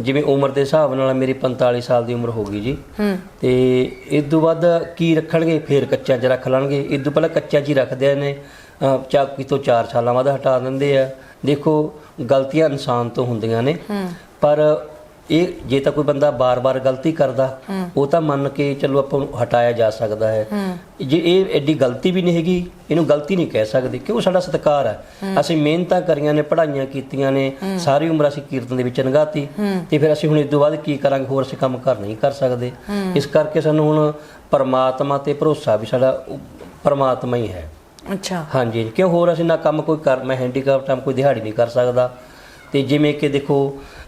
ਜਿਵੇਂ ਉਮਰ ਦੇ ਹਿਸਾਬ ਨਾਲ ਮੇਰੀ 45 ਸਾਲ ਦੀ ਉਮਰ ਹੋ ਗਈ ਜੀ। ਹੂੰ। ਤੇ ਇਸ ਤੋਂ ਬਾਅਦ ਕੀ ਰੱਖਣਗੇ? ਫੇਰ ਕੱਚਿਆਂ 'ਚ ਰੱਖ ਲੈਣਗੇ ਇਸ ਤੋਂ ਪਹਿਲਾਂ ਕੱਚਿਆਂ 'ਚ ਹੀ ਰੱਖਦੇ ਨੇ। ਚਾਕੀ ਤੋਂ 4 ਸਾਲਾਂ ਬਾਅਦ ਹਟਾ ਦਿੰਦੇ ਆ। ਦੇਖੋ ਗਲਤੀਆਂ ਇਨਸਾਨ ਤੋਂ ਹੁੰਦੀਆਂ ਨੇ। ਪਰ ਇਹ ਜੇ ਤਾਂ ਕੋਈ ਬੰਦਾ ਬਾਰ-ਬਾਰ ਗਲਤੀ ਕਰਦਾ ਉਹ ਤਾਂ ਮੰਨ ਕੇ ਚਲੋ ਆਪਾਂ ਨੂੰ ਹਟਾਇਆ ਜਾ ਸਕਦਾ ਹੈ। ਜੇ ਇਹ ਐਡੀ ਗਲਤੀ ਵੀ ਨਹੀਂ ਹੈਗੀ ਇਹਨੂੰ ਗਲਤੀ ਨਹੀਂ ਕਹਿ ਸਕਦੇ ਕਿਉਂ ਸਾਡਾ ਸਤਿਕਾਰ ਹੈ। ਅਸੀਂ ਮਿਹਨਤਾਂ ਕਰੀਆਂ ਨੇ ਪੜ੍ਹਾਈਆਂ ਕੀਤੀਆਂ ਨੇ ਸਾਰੀ ਉਮਰ ਅਸੀਂ ਕੀਰਤਨ ਦੇ ਵਿੱਚ ਲੰਘਾਤੀ ਤੇ ਫਿਰ ਅਸੀਂ ਹੁਣ ਇਸ ਤੋਂ ਬਾਅਦ ਕੀ ਕਰਾਂਗੇ? ਹੋਰ ਅਸੀਂ ਕੰਮ ਕਰ ਨਹੀਂ ਕਰ ਸਕਦੇ। ਇਸ ਕਰਕੇ ਸਾਨੂੰ ਹੁਣ ਪਰਮਾਤਮਾ ਤੇ ਭਰੋਸਾ ਵੀ ਸਾਡਾ ਪਰਮਾਤਮਾ ਹੀ ਹੈ। ਅੱਛਾ। ਹਾਂਜੀ ਕਿਉਂ ਹੋਰ ਅਸੀਂ ਨਾ ਕੰਮ ਕੋਈ ਕਰ ਮੈਂ ਹੈਂਡੀਕੈਪਟ ਹਾਂ ਕੋਈ ਦਿਹਾੜੀ ਨਹੀਂ ਕਰ ਸਕਦਾ। ਤੇ ਜਿਵੇਂ ਕਿ ਦੇਖੋ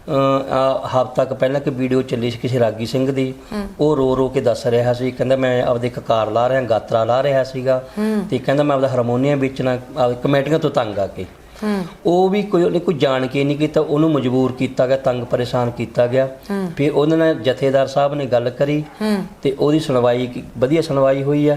ਹਫ਼ਤਾ ਤੱਕ ਪਹਿਲਾਂ ਕਿ ਵੀਡੀਓ ਚੱਲੀ ਸੀ ਕਿਸੇ ਰਾਗੀ ਸਿੰਘ ਦੀ। ਉਹ ਰੋ ਰੋ ਕੇ ਦੱਸ ਰਿਹਾ ਸੀ ਕਹਿੰਦਾ ਮੈਂ ਆਪਦੇ ਇੱਕ ਕਾਰ ਲਾ ਰਿਹਾ ਗਾਤਰਾ ਲਾ ਰਿਹਾ ਸੀਗਾ ਤੇ ਕਹਿੰਦਾ ਮੈਂ ਆਪਦਾ ਹਾਰਮੋਨੀਅਮ ਵੇਚਣਾ ਕਮੇਟੀਆਂ ਤੋਂ ਤੰਗ ਆ ਕੇ। ਉਹ ਵੀ ਕੋਈ ਉਹਨੇ ਕੋਈ ਜਾਣ ਕੇ ਨਹੀਂ ਕੀਤਾ ਉਹਨੂੰ ਮਜਬੂਰ ਕੀਤਾ ਗਿਆ ਤੰਗ ਪਰੇਸ਼ਾਨ ਕੀਤਾ ਗਿਆ। ਫਿਰ ਉਹਨਾਂ ਨੇ ਜਥੇਦਾਰ ਸਾਹਿਬ ਨੇ ਗੱਲ ਕਰੀ ਤੇ ਉਹਦੀ ਸੁਣਵਾਈ ਵਧੀਆ ਸੁਣਵਾਈ ਹੋਈ ਆ।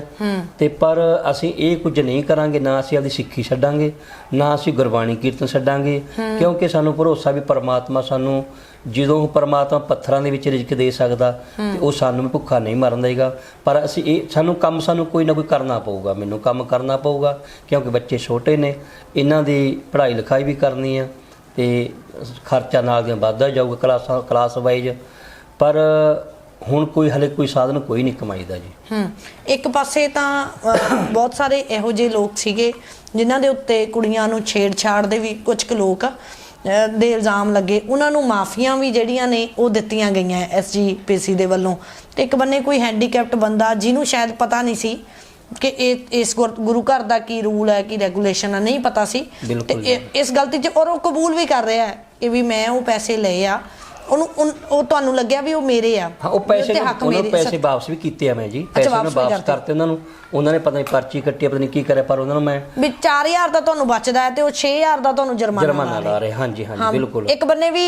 ਤੇ ਪਰ ਅਸੀਂ ਇਹ ਕੁਝ ਨਹੀਂ ਕਰਾਂਗੇ ਨਾ ਅਸੀਂ ਆਪਦੀ ਸਿੱਖੀ ਛੱਡਾਂਗੇ ਨਾ ਅਸੀਂ ਗੁਰਬਾਣੀ ਕੀਰਤਨ ਛੱਡਾਂਗੇ। ਕਿਉਂਕਿ ਸਾਨੂੰ ਭਰੋਸਾ ਵੀ ਪਰਮਾਤਮਾ ਸਾਨੂੰ ਜਦੋਂ ਉਹ ਪਰਮਾਤਮਾ ਪੱਥਰਾਂ ਦੇ ਵਿੱਚ ਰਿਜ਼ਕ ਦੇ ਸਕਦਾ ਤੇ ਉਹ ਸਾਨੂੰ ਵੀ ਭੁੱਖਾ ਨਹੀਂ ਮਰਨ ਦੇਗਾ। ਪਰ ਅਸੀਂ ਇਹ ਸਾਨੂੰ ਕੰਮ ਸਾਨੂੰ ਕੋਈ ਨਾ ਕੋਈ ਕਰਨਾ ਪਊਗਾ। ਮੈਨੂੰ ਕੰਮ ਕਰਨਾ ਪਊਗਾ ਕਿਉਂਕਿ ਬੱਚੇ ਛੋਟੇ ਨੇ। ਇਹਨਾਂ ਦੀ ਪੜ੍ਹਾਈ ਲਿਖਾਈ ਵੀ ਕਰਨੀ ਆ ਤੇ ਖਰਚਾ ਨਾਲ ਦੀਆਂ ਵੱਧਦਾ ਜਾਊਗਾ ਕਲਾਸਾਂ ਕਲਾਸ ਵਾਈਜ਼। ਪਰ ਹੁਣ ਕੋਈ ਹਲੇ ਕੋਈ ਸਾਧਨ ਕੋਈ ਨਹੀਂ ਕਮਾਈਦਾ ਜੀ। ਹੂੰ। ਇੱਕ ਪਾਸੇ ਤਾਂ ਬਹੁਤ ਸਾਰੇ ਇਹੋ ਜਿਹੇ ਲੋਕ ਸੀਗੇ ਜਿਨ੍ਹਾਂ ਦੇ ਉੱਤੇ ਕੁੜੀਆਂ ਨੂੰ ਛੇੜਛਾੜ ਦੇ ਵੀ ਕੁਝ ਕੁ ਲੋਕ ਅਹ, ਦੇ ਇਲਜ਼ਾਮ ਲੱਗੇ। ਉਹਨਾਂ ਨੂੰ ਮਾਫੀਆਂ ਵੀ ਜਿਹੜੀਆਂ ਨੇ ਉਹ ਦਿੱਤੀਆਂ ਗਈਆਂ ਐਸਜੀਪੀਸੀ ਦੇ ਵੱਲੋਂ। ਤੇ ਇੱਕ ਬੰਨੇ ਕੋਈ ਹੈਂਡੀਕੈਪਟ ਬੰਦਾ ਜਿਹਨੂੰ ਸ਼ਾਇਦ ਪਤਾ ਨਹੀਂ ਸੀ ਕਿ ਇਹ ਇਸ ਗੁਰ- ਘਰ ਦਾ ਕੀ ਰੂਲ ਹੈ ਕੀ ਰੈਗੂਲੇਸ਼ਨ ਹੈ ਨਹੀਂ ਪਤਾ ਸੀ। ਤੇ ਇਹ- ਇਸ ਗਲਤੀ 'ਚ ਔਰ ਉਹ ਕਬੂਲ ਵੀ ਕਰ ਰਿਹਾ ਹੈ ਕਿ ਵੀ ਮੈਂ ਉਹ ਪੈਸੇ ਲਏ ਆ। ਉਹਨੂੰ ਉਹ ਤੁਹਾਨੂੰ ਲੱਗਿਆ ਵੀ ਉਹ ਮੇਰੇ ਆ? ਹਾਂ ਉਹ ਪੈਸੇ ਉਹਨਾਂ ਪੈਸੇ ਵਾਪਸ ਵੀ ਕੀਤੇ ਆ ਮੈਂ ਜੀ। ਪੈਸੇ ਉਹਨਾਂ ਵਾਪਸ ਕਰਤੇ। ਉਹਨਾਂ ਨੂੰ। ਉਹਨਾਂ ਨੇ ਪਤਾ ਨਹੀਂ ਪਰਚੀ ਕੱਟੀ ਆ, ਪਤਾ ਨਹੀਂ ਕੀ ਕਰਿਆ ਪਰ ਉਹਨਾਂ ਨੂੰ ਮੈਂ ਵੀ 4000 ਦਾ ਤੁਹਾਨੂੰ ਬਚਦਾ ਹੈ ਤੇ ਉਹ 6000 ਦਾ ਤੁਹਾਨੂੰ ਜੁਰਮਾਨਾ ਜੁਰਮਾਨਾ ਲਾ ਰਹੇ ਹਾਂਜੀ ਹਾਂ, ਹਾਂਜੀ ਬਿਲਕੁਲ। ਇੱਕ ਬੰਨੇ ਵੀ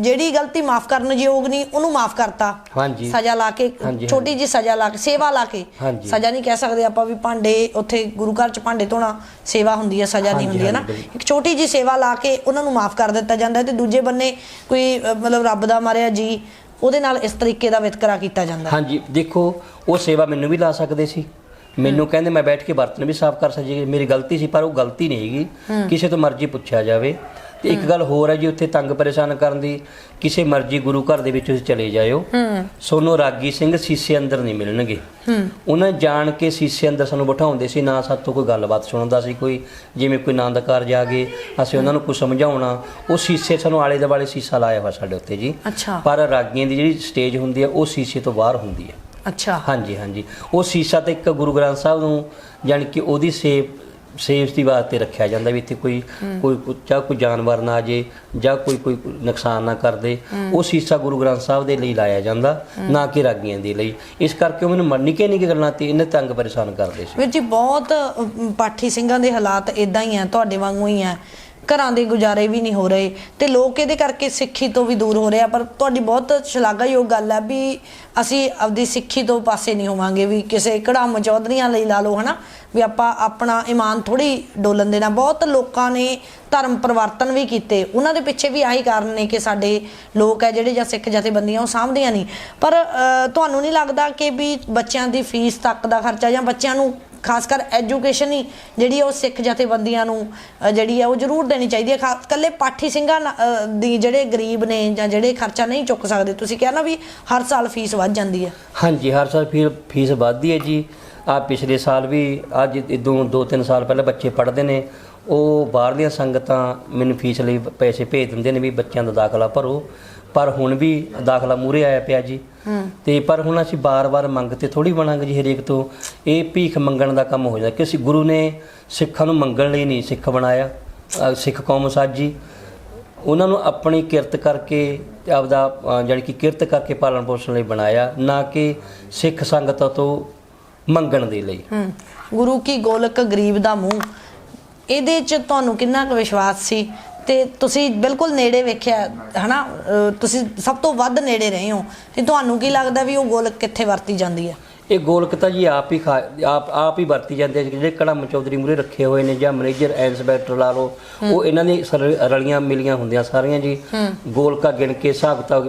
ਜਿਹੜੀ ਗਲਤੀ ਮਾਫ ਕਰਨ ਯੋਗ ਨਹੀਂ ਉਹਨੂੰ ਮਾਫ ਕਰਤਾ। ਹਾਂਜੀ। ਸਜ਼ਾ ਲਾ ਕੇ ਛੋਟੀ ਜੀ ਸਜ਼ਾ ਲਾ ਕੇ ਸੇਵਾ ਲਾ ਕੇ। ਸਜ਼ਾ ਨਹੀਂ ਕਹਿ ਸਕਦੇ ਆਪਾਂ ਵੀ ਭਾਂਡੇ ਉੱਥੇ ਗੁਰੂ ਘਰ ਚ ਭਾਂਡੇ ਧੋਣਾ ਸੇਵਾ ਹੁੰਦੀ ਹੈ ਸਜ਼ਾ ਨਹੀਂ ਹੁੰਦੀ ਹੈ ਨਾ। ਇੱਕ ਛੋਟੀ ਜੀ ਸੇਵਾ ਲਾ ਕੇ ਉਹਨਾਂ ਨੂੰ ਮਾਫ ਕਰ ਦਿੱਤਾ ਜਾਂਦਾ ਤੇ ਦੂਜੇ ਬੰਨੇ ਕੋਈ ਮਤਲਬ ਰੱਬ ਦਾ ਮਾਰਿਆ ਜੀ ਉਹਦੇ ਨਾਲ ਇਸ ਤਰੀਕੇ ਦਾ ਵਿਤਕਰਾ ਕੀਤਾ ਜਾਂਦਾ। ਹਾਂਜੀ ਦੇਖੋ ਉਹ ਸੇਵਾ ਮੈਨੂੰ ਵੀ ਲਾ ਸਕਦੇ ਸੀ। ਮੈਨੂੰ ਕਹਿੰਦੇ ਮੈਂ ਬੈਠ ਕੇ ਬਰਤਨ ਵੀ ਸਾਫ਼ ਕਰ ਸਕੀ ਮੇਰੀ ਗਲਤੀ ਸੀ ਪਰ ਉਹ ਗਲਤੀ ਨਹੀਂ ਹੈਗੀ। ਕਿਸੇ ਤੋਂ ਮਰਜ਼ੀ ਪੁੱਛਿਆ ਜਾਵੇ। ਤੇ ਇੱਕ ਗੱਲ ਹੋਰ ਹੈ ਜੀ ਉੱਥੇ ਤੰਗ ਪਰੇਸ਼ਾਨ ਕਰਨ ਦੀ ਕਿਸੇ ਮਰਜ਼ੀ ਗੁਰੂ ਘਰ ਦੇ ਵਿੱਚ ਤੁਸੀਂ ਚਲੇ ਜਾਇਓ। ਸੋਨੂੰ ਰਾਗੀ ਸਿੰਘ ਸੀਸੇ ਅੰਦਰ ਨਹੀਂ ਮਿਲਣਗੇ। ਉਹਨਾਂ ਜਾਣ ਕੇ ਸੀਸੇ ਅੰਦਰ ਸਾਨੂੰ ਬਿਠਾਉਂਦੇ ਸੀ ਨਾ ਸਾਤੋਂ ਕੋਈ ਗੱਲਬਾਤ ਸੁਣਦਾ ਸੀ ਕੋਈ ਜਿਵੇਂ ਕੋਈ ਆਨੰਦ ਕਾਰਜ ਆ ਗਏ ਅਸੀਂ ਉਹਨਾਂ ਨੂੰ ਕੁਝ ਸਮਝਾਉਣਾ ਉਹ ਸੀਸੇ ਸਾਨੂੰ ਆਲੇ ਦੁਆਲੇ ਸੀਸਾ ਲਾਇਆ ਹੋਇਆ ਸਾਡੇ ਉੱਤੇ ਜੀ। ਅੱਛਾ। ਪਰ ਰਾਗੀਆਂ ਦੀ ਜਿਹੜੀ ਸਟੇਜ ਹੁੰਦੀ ਹੈ ਉਹ ਸੀਸੇ ਤੋਂ ਬਾਹਰ ਹੁੰਦੀ ਹੈ। ਅੱਛਾ। ਹਾਂਜੀ ਹਾਂਜੀ। ਉਹ ਸੀਸਾ ਤੇ ਇੱਕ ਗੁਰੂ ਗ੍ਰੰਥ ਸਾਹਿਬ ਨੂੰ ਯਾਨੀ ਕਿ ਉਹਦੀ ਸੇਫ ਸੇਫਟੀ ਵਾਸਤੇ ਰੱਖਿਆ ਜਾਂਦਾ ਵੀ ਇੱਥੇ ਕੋਈ ਕੋਈ ਚਾਹੇ ਕੋਈ ਜਾਨਵਰ ਨਾ ਆ ਜੇ ਜਾਂ ਕੋਈ ਕੋਈ ਨੁਕਸਾਨ ਨਾ ਕਰਦੇ ਉਹ ਸੀਸਾ ਗੁਰੂ ਗ੍ਰੰਥ ਸਾਹਿਬ ਦੇ ਲਈ ਲਾਇਆ ਜਾਂਦਾ ਨਾ ਕਿ ਰਾਗੀਆਂ ਦੇ ਲਈ। ਇਸ ਕਰਕੇ ਉਹ ਮੈਨੂੰ ਨਿੱਕੇ ਨਿੱਕੇ ਗੱਲਾਂ ਤੇ ਇਹਨੇ ਤੰਗ ਪਰੇਸ਼ਾਨ ਕਰਦੇ ਸੀ। ਵੀਰ ਜੀ ਬਹੁਤ ਪਾਠੀ ਸਿੰਘਾਂ ਦੇ ਹਾਲਾਤ ਇਦਾਂ ਹੀ ਆ ਤੁਹਾਡੇ ਵਾਂਗੂ ਹੀ ਆ। ਘਰਾਂ ਦੇ ਗੁਜ਼ਾਰੇ ਵੀ ਨਹੀਂ ਹੋ ਰਹੇ ਤੇ ਲੋਕ ਇਹਦੇ ਕਰਕੇ ਸਿੱਖੀ ਤੋਂ ਵੀ ਦੂਰ ਹੋ ਰਹੇ ਆ, ਪਰ ਤੁਹਾਡੀ ਬਹੁਤ ਸ਼ਲਾਘਾਯੋਗ ਗੱਲ ਹੈ ਵੀ ਅਸੀਂ ਆਪਦੀ ਸਿੱਖੀ ਤੋਂ ਪਾਸੇ ਨਹੀਂ ਹੋਵਾਂਗੇ, ਵੀ ਕਿਸੇ ਕੜਾਮ ਚੌਧਰੀਆਂ ਲਈ ਲਾ ਲਓ, ਹਨਾ? ਵੀ ਆਪਾਂ ਆਪਣਾ ਇਮਾਨ ਥੋੜੀ ਡੋਲਣ ਦੇਣਾ। ਬਹੁਤ ਲੋਕਾਂ ਨੇ ਧਰਮ ਪਰਿਵਰਤਨ ਵੀ ਕੀਤੇ। ਉਹਨਾਂ ਦੇ ਪਿੱਛੇ ਵੀ ਆਹੀ ਕਾਰਨ ਨੇ ਕਿ ਸਾਡੇ ਲੋਕ ਹੈ ਜਿਹੜੇ ਜਾਂ ਸਿੱਖ ਜਥੇਬੰਦੀਆਂ ਉਹ ਸਾਂਭਦੀਆਂ ਨਹੀਂ। ਪਰ ਤੁਹਾਨੂੰ ਨਹੀਂ ਲੱਗਦਾ ਕਿ ਵੀ ਬੱਚਿਆਂ ਦੀ ਫੀਸ ਤੱਕ ਦਾ ਖਰਚਾ ਜਾਂ ਬੱਚਿਆਂ ਨੂੰ ਖਾਸ ਕਰ ਐਜੂਕੇਸ਼ਨ ਹੀ ਜਿਹੜੀ ਉਹ ਸਿੱਖ ਜਥੇਬੰਦੀਆਂ ਨੂੰ ਜਿਹੜੀ ਆ ਉਹ ਜ਼ਰੂਰ ਦੇਣੀ ਚਾਹੀਦੀ ਹੈ ਕੱਲੇ ਪਾਠੀ ਸਿੰਘਾਂ ਦੀ ਜਿਹੜੇ ਗਰੀਬ ਨੇ ਜਾਂ ਜਿਹੜੇ ਖਰਚਾ ਨਹੀਂ ਚੁੱਕ ਸਕਦੇ ਤੁਸੀਂ ਕਿਹਾ ਨਾ ਵੀ ਹਰ ਸਾਲ ਫੀਸ ਵੱਧ ਜਾਂਦੀ ਹੈ ਹਾਂਜੀ ਹਰ ਸਾਲ ਫੀਸ ਵੱਧਦੀ ਹੈ ਜੀ। ਆ ਪਿਛਲੇ ਸਾਲ ਵੀ ਅੱਜ ਇਦੋਂ 2-3 ਸਾਲ ਪਹਿਲਾਂ ਬੱਚੇ ਪੜ੍ਹਦੇ ਨੇ। ਉਹ ਬਾਹਰਲੀਆਂ ਸੰਗਤਾਂ ਮੈਨੂੰ ਫੀਸ ਲਈ ਪੈਸੇ ਭੇਜ ਦਿੰਦੇ ਨੇ ਵੀ ਬੱਚਿਆਂ ਦਾ ਦਾਖਲਾ ਭਰੋ। ਪਰ ਹੁਣ ਵੀ ਦਾਖਲਾ ਮੂਰੇ ਆਇਆ ਪਿਆ ਜੀ। ਤੇ ਪਰ ਹੁਣ ਅਸੀਂ ਬਾਰ-ਬਾਰ ਮੰਗ ਤੇ ਥੋੜੀ ਬਣਾਂਗੇ ਜੀ ਹਰੇਕ ਤੋਂ। ਇਹ ਭੀਖ ਮੰਗਣ ਦਾ ਕੰਮ ਹੋ ਜਾਂਦਾ। ਕਿ ਅਸੀਂ ਗੁਰੂ ਨੇ ਸਿੱਖਾਂ ਨੂੰ ਮੰਗਣ ਲਈ ਨਹੀਂ ਸਿੱਖ ਬਣਾਇਆ। ਸਿੱਖ ਕੌਮ ਸਾਜੀ। ਉਹਨਾਂ ਨੂੰ ਆਪਣੀ ਕਿਰਤ ਕਰਕੇ ਆਪਦਾ ਅ, ਜਾਣੀ ਕਿ ਕਿਰਤ ਕਰਕੇ ਪਾਲਣ ਪੋਸ਼ਣ ਲਈ ਬਣਾਇਆ ਨਾ ਕਿ ਸਿੱਖ ਸੰਗਤ ਤੋਂ ਮੰਗਣ ਦੇ ਲਈ। ਗੁਰੂ ਕੀ ਗੋਲਕ ਗਰੀਬ ਦਾ ਮੂੰਹ? ਇਹਦੇ ਚ ਤੁਹਾਨੂੰ ਕਿੰਨਾ ਕੁ ਵਿਸ਼ਵਾਸ ਸੀ? ਤੇ ਤੁਸੀਂ ਬਿਲਕੁਲ ਨੇੜੇ ਵੇਖਿਆ ਹਨਾ? ਅਹ ਤੁਸੀਂ ਸਭ ਤੋਂ ਵੱਧ ਨੇੜੇ ਰਹੇ ਹੋ। ਤੇ ਤੁਹਾਨੂੰ ਕੀ ਲੱਗਦਾ ਵੀ ਉਹ ਗੋਲਕ ਕਿੱਥੇ ਵਰਤੀ ਜਾਂਦੀ ਹੈ ਇਹ ਗੋਲਕ ਤਾਂ ਜੀ ਆਪ ਹੀ ਖਾ ਆਪ ਆਪ ਹੀ ਵਰਤੀ ਜਾਂਦੇ ਆ ਜਿਹੜੇ ਕੜਮ ਚੌਧਰੀ ਮੂਰੇ ਰੱਖੇ ਹੋਏ ਨੇ ਜਾਂ ਮੈਨੇਜਰ ਐਂਸਪੈਕਟਰ ਲਾ ਲਓ ਉਹ ਇਹਨਾਂ ਦੀ ਸਰ- ਰਲੀਆਂ ਮਿਲੀਆਂ ਹੁੰਦੀਆਂ ਸਾਰੀਆਂ ਜੀ। ਗੋਲਕਾ ਗਿਣ ਕੇ ਹਿਸਾਬ ਤਾਂ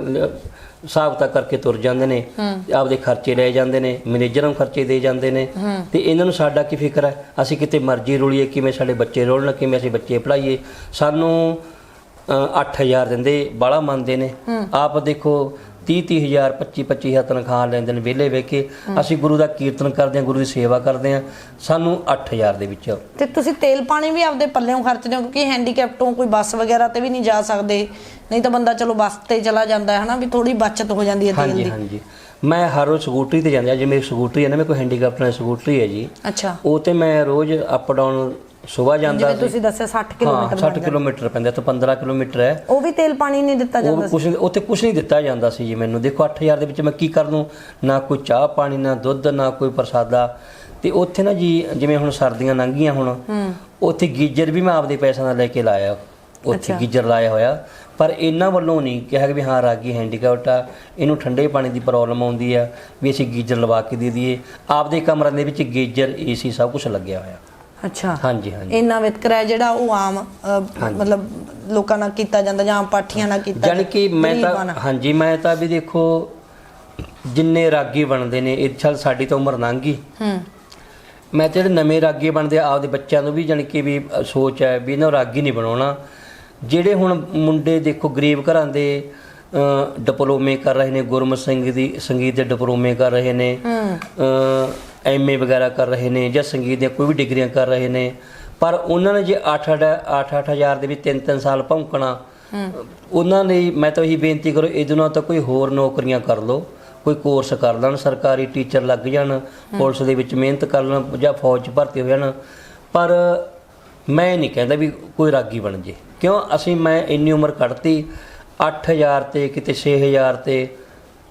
ਹਿਸਾਬ ਤਾਂ ਕਰਕੇ ਤੁਰ ਜਾਂਦੇ ਨੇ। ਆਪਦੇ ਖਰਚੇ ਲੈ ਜਾਂਦੇ ਨੇ ਮੈਨੇਜਰਾਂ ਨੂੰ ਖਰਚੇ ਦੇ ਜਾਂਦੇ ਨੇ। ਤੇ ਇਹਨਾਂ ਨੂੰ ਸਾਡਾ ਕੀ ਫਿਕਰ ਹੈ? ਅਸੀਂ ਕਿਤੇ ਮਰਜ਼ੀ ਰੋਲੀਏ ਕਿਵੇਂ ਸਾਡੇ ਬੱਚੇ ਰੋਲਣ ਕਿਵੇਂ ਅਸੀਂ ਬੱਚੇ ਪੜਾਈਏ ਸਾਨੂੰ ਅ, 8000 ਦਿੰਦੇ ਬਾਲਾ ਮੰਨਦੇ ਨੇ। ਆਪ ਦੇਖੋ 30 30000 25 25000 ਤਨਖਾਹ ਲੈਂਦੇ ਨੇ ਵਿਹਲੇ ਵੇਖ ਕੇ। ਅਸੀਂ ਗੁਰੂ ਦਾ ਕੀਰਤਨ ਕਰਦੇ ਹਾਂ ਗੁਰੂ ਦੀ ਸੇਵਾ ਕਰਦੇ ਹਾਂ। ਸਾਨੂੰ 8000 ਦੇ ਵਿੱਚ। ਤੇ ਤੁਸੀਂ ਤੇਲ ਪਾਣੀ ਵੀ ਆਪਦੇ ਪੱਲਿਓਂ ਖਰਚਦੇ ਹੋ ਕਿਉਂਕਿ ਹੈਂਡੀਕੈਪਟੋਂ ਕੋਈ ਬੱਸ ਵਗੈਰਾ ਤੇ ਵੀ ਨਹੀਂ ਜਾ ਸਕਦੇ। ਨਹੀਂ ਤਾਂ ਬੰਦਾ ਚਲੋ ਬੱਸ ਤੇ ਚਲਾ ਜਾਂਦਾ ਹੈ ਹਨਾ ਵੀ ਥੋੜੀ ਬਚਤ ਹੋ ਜਾਂਦੀ ਹੈ ਤੇਲ ਹਾਂਜੀ ਦੀ। ਹਾਂਜੀ। ਮੈਂ ਹਰ ਰੋਜ਼ ਸਕੂਟਰੀ ਤੇ ਜਾਂਦਾ ਜਿਵੇਂ ਸਕੂਟਰੀ ਹੈ ਨਾ ਮੇਰੇ ਕੋਲ ਹੈਂਡੀਕੈਪਟ ਨਾਲ ਸਕੂਟਰੀ ਹੈ ਜੀ। ਅੱਛਾ। ਉਹ ਤੇ ਮੈਂ ਰੋਜ਼ ਅਪ ਡਾਊਨ ਸਵੇਰ ਜਾਂਦਾ ਜਿਵੇਂ ਸੀ। ਤੁਸੀਂ ਦੱਸਿਆ 60 ਹਾਂ ਕਿਲੋਮੀਟਰ 60 ਕਿਲੋਮੀਟਰ ਪੈਂਦਾ ਤੋਂ 15 ਕਿਲੋਮੀਟਰ ਹੈ। ਉਹ ਵੀ ਤੇਲ ਪਾਣੀ ਨਹੀਂ ਦਿੱਤਾ ਉਹ ਜਾਂਦਾ ਕੁਛ ਉੱਥੇ ਕੁਛ ਨਹੀਂ ਦਿੱਤਾ ਜਾਂਦਾ ਸੀ ਜੀ ਮੈਨੂੰ। ਦੇਖੋ 8000 ਦੇ ਵਿੱਚ ਮੈਂ ਕੀ ਕਰ ਲੂੰ ਨਾ ਕੋਈ ਚਾਹ ਪਾਣੀ ਨਾ ਦੁੱਧ ਨਾ ਕੋਈ ਪ੍ਰਸਾਦਾ। ਤੇ ਉੱਥੇ ਨਾ ਜੀ ਜਿਵੇਂ ਹੁਣ ਸਰਦੀਆਂ ਲੰਘੀਆਂ ਹੁਣ ਉੱਥੇ ਗੀਜਰ ਵੀ ਮੈਂ ਆਪਦੇ ਪੈਸਿਆਂ ਦਾ ਲੈ ਕੇ ਲਾਇਆ। ਉੱਥੇ ਗੀਜਰ ਲਾਇਆ ਹੋਇਆ। ਪਰ ਇਹਨਾਂ ਵੱਲੋਂ ਨਹੀਂ ਕਿਹਾ ਕਿ ਵੀ ਹਾਂ ਰਾਗੀ ਹੈਂਡੀਕੈਪਟ ਆ ਇਹਨੂੰ ਠੰਡੇ ਪਾਣੀ ਦੀ ਪ੍ਰੋਬਲਮ ਆਉਂਦੀ ਆ ਵੀ ਅਸੀਂ ਗੀਜਰ ਲਵਾ ਕੇ ਦੇ ਦਈਏ। ਆਪਦੇ ਕਮਰਿਆਂ ਦੇ ਵਿੱਚ ਗੀਜਰ ਏਸੀ ਸਭ ਕੁਝ ਲੱਗਿਆ ਹੋਇਆ। ਅੱਛਾ। ਹਾਂਜੀ ਹਾਂਜੀ। ਇੰਨਾ ਵਿਤਕਰਾ ਹੈ ਜਿਹੜਾ ਉਹ ਆਮ ਮਤਲਬ ਲੋਕਾਂ ਨਾਲ ਕੀਤਾ ਜਾਂਦਾ ਜਾਂ ਆਮ ਪਾਠੀਆਂ ਨਾਲ ਕੀਤਾ ਜਾਣੀ ਕਿ ਮੈਂ ਗਰੀਬਾਂ ਤਾਂ ਨਾਲ। ਹਾਂਜੀ ਮੈਂ ਤਾਂ ਵੀ ਦੇਖੋ ਜਿੰਨੇ ਰਾਗੀ ਬਣਦੇ ਨੇ ਇਹ ਚੱਲ ਸਾਡੀ ਤਾਂ ਉਮਰ ਲੰਘ ਗਈ। ਹੂੰ। ਮੈਂ ਤੇ ਜਿਹੜੇ ਨਵੇਂ ਰਾਗੀ ਬਣਦੇ ਆ ਆਪਦੇ ਬੱਚਿਆਂ ਨੂੰ ਵੀ ਜਾਣੀ ਕਿ ਵੀ ਅ, ਸੋਚ ਹੈ ਵੀ ਇਹਨਾਂ ਨੂੰ ਰਾਗੀ ਨਹੀਂ ਬਣਾਉਣਾ। ਜਿਹੜੇ ਹੁਣ ਮੁੰਡੇ ਦੇਖੋ ਗਰੀਬ ਘਰਾਂ ਦੇ ਅ, ਡਿਪਲੋਮੇ ਕਰ ਰਹੇ ਨੇ ਗੁਰਮਤਿ ਸਿੰਘ ਦੀ ਸੰਗੀਤ ਦੇ ਡਿਪਲੋਮੇ ਕਰ ਰਹੇ ਨੇ ਐਮਏ ਵਗੈਰਾ ਕਰ ਰਹੇ ਨੇ ਜਾਂ ਸੰਗੀਤ ਦੀਆਂ ਕੋਈ ਵੀ ਡਿਗਰੀਆਂ ਕਰ ਰਹੇ ਨੇ, ਪਰ ਉਹਨਾਂ ਨੇ ਜੇ 8 8 8000 ਦੇ ਵਿੱਚ 3-3 ਸਾਲ ਭੌਂਕਣਾ, ਉਹਨਾਂ ਲਈ ਮੈਂ ਤਾਂ ਇਹੀ ਬੇਨਤੀ ਕਰੋ, ਇਹਦੇ ਨਾਲ ਤਾਂ ਕੋਈ ਹੋਰ ਨੌਕਰੀਆਂ ਕਰ ਲਓ, ਕੋਈ ਕੋਰਸ ਕਰ ਲੈਣ, ਸਰਕਾਰੀ ਟੀਚਰ ਲੱਗ ਜਾਣ, ਪੁਲਿਸ ਦੇ ਵਿੱਚ ਮਿਹਨਤ ਕਰ ਲੈਣ ਜਾਂ ਫੌਜ 'ਚ ਭਰਤੀ ਹੋ ਜਾਣ, ਪਰ ਮੈਂ ਨਹੀਂ ਕਹਿੰਦਾ ਵੀ ਕੋਈ ਰਾਗੀ ਬਣ ਜੇ। ਕਿਉਂ? ਅਸੀਂ ਮੈਂ ਇੰਨੀ ਉਮਰ ਕੱਢਤੀ 8000 ਤੇ ਕਿਤੇ 6000 ਤੇ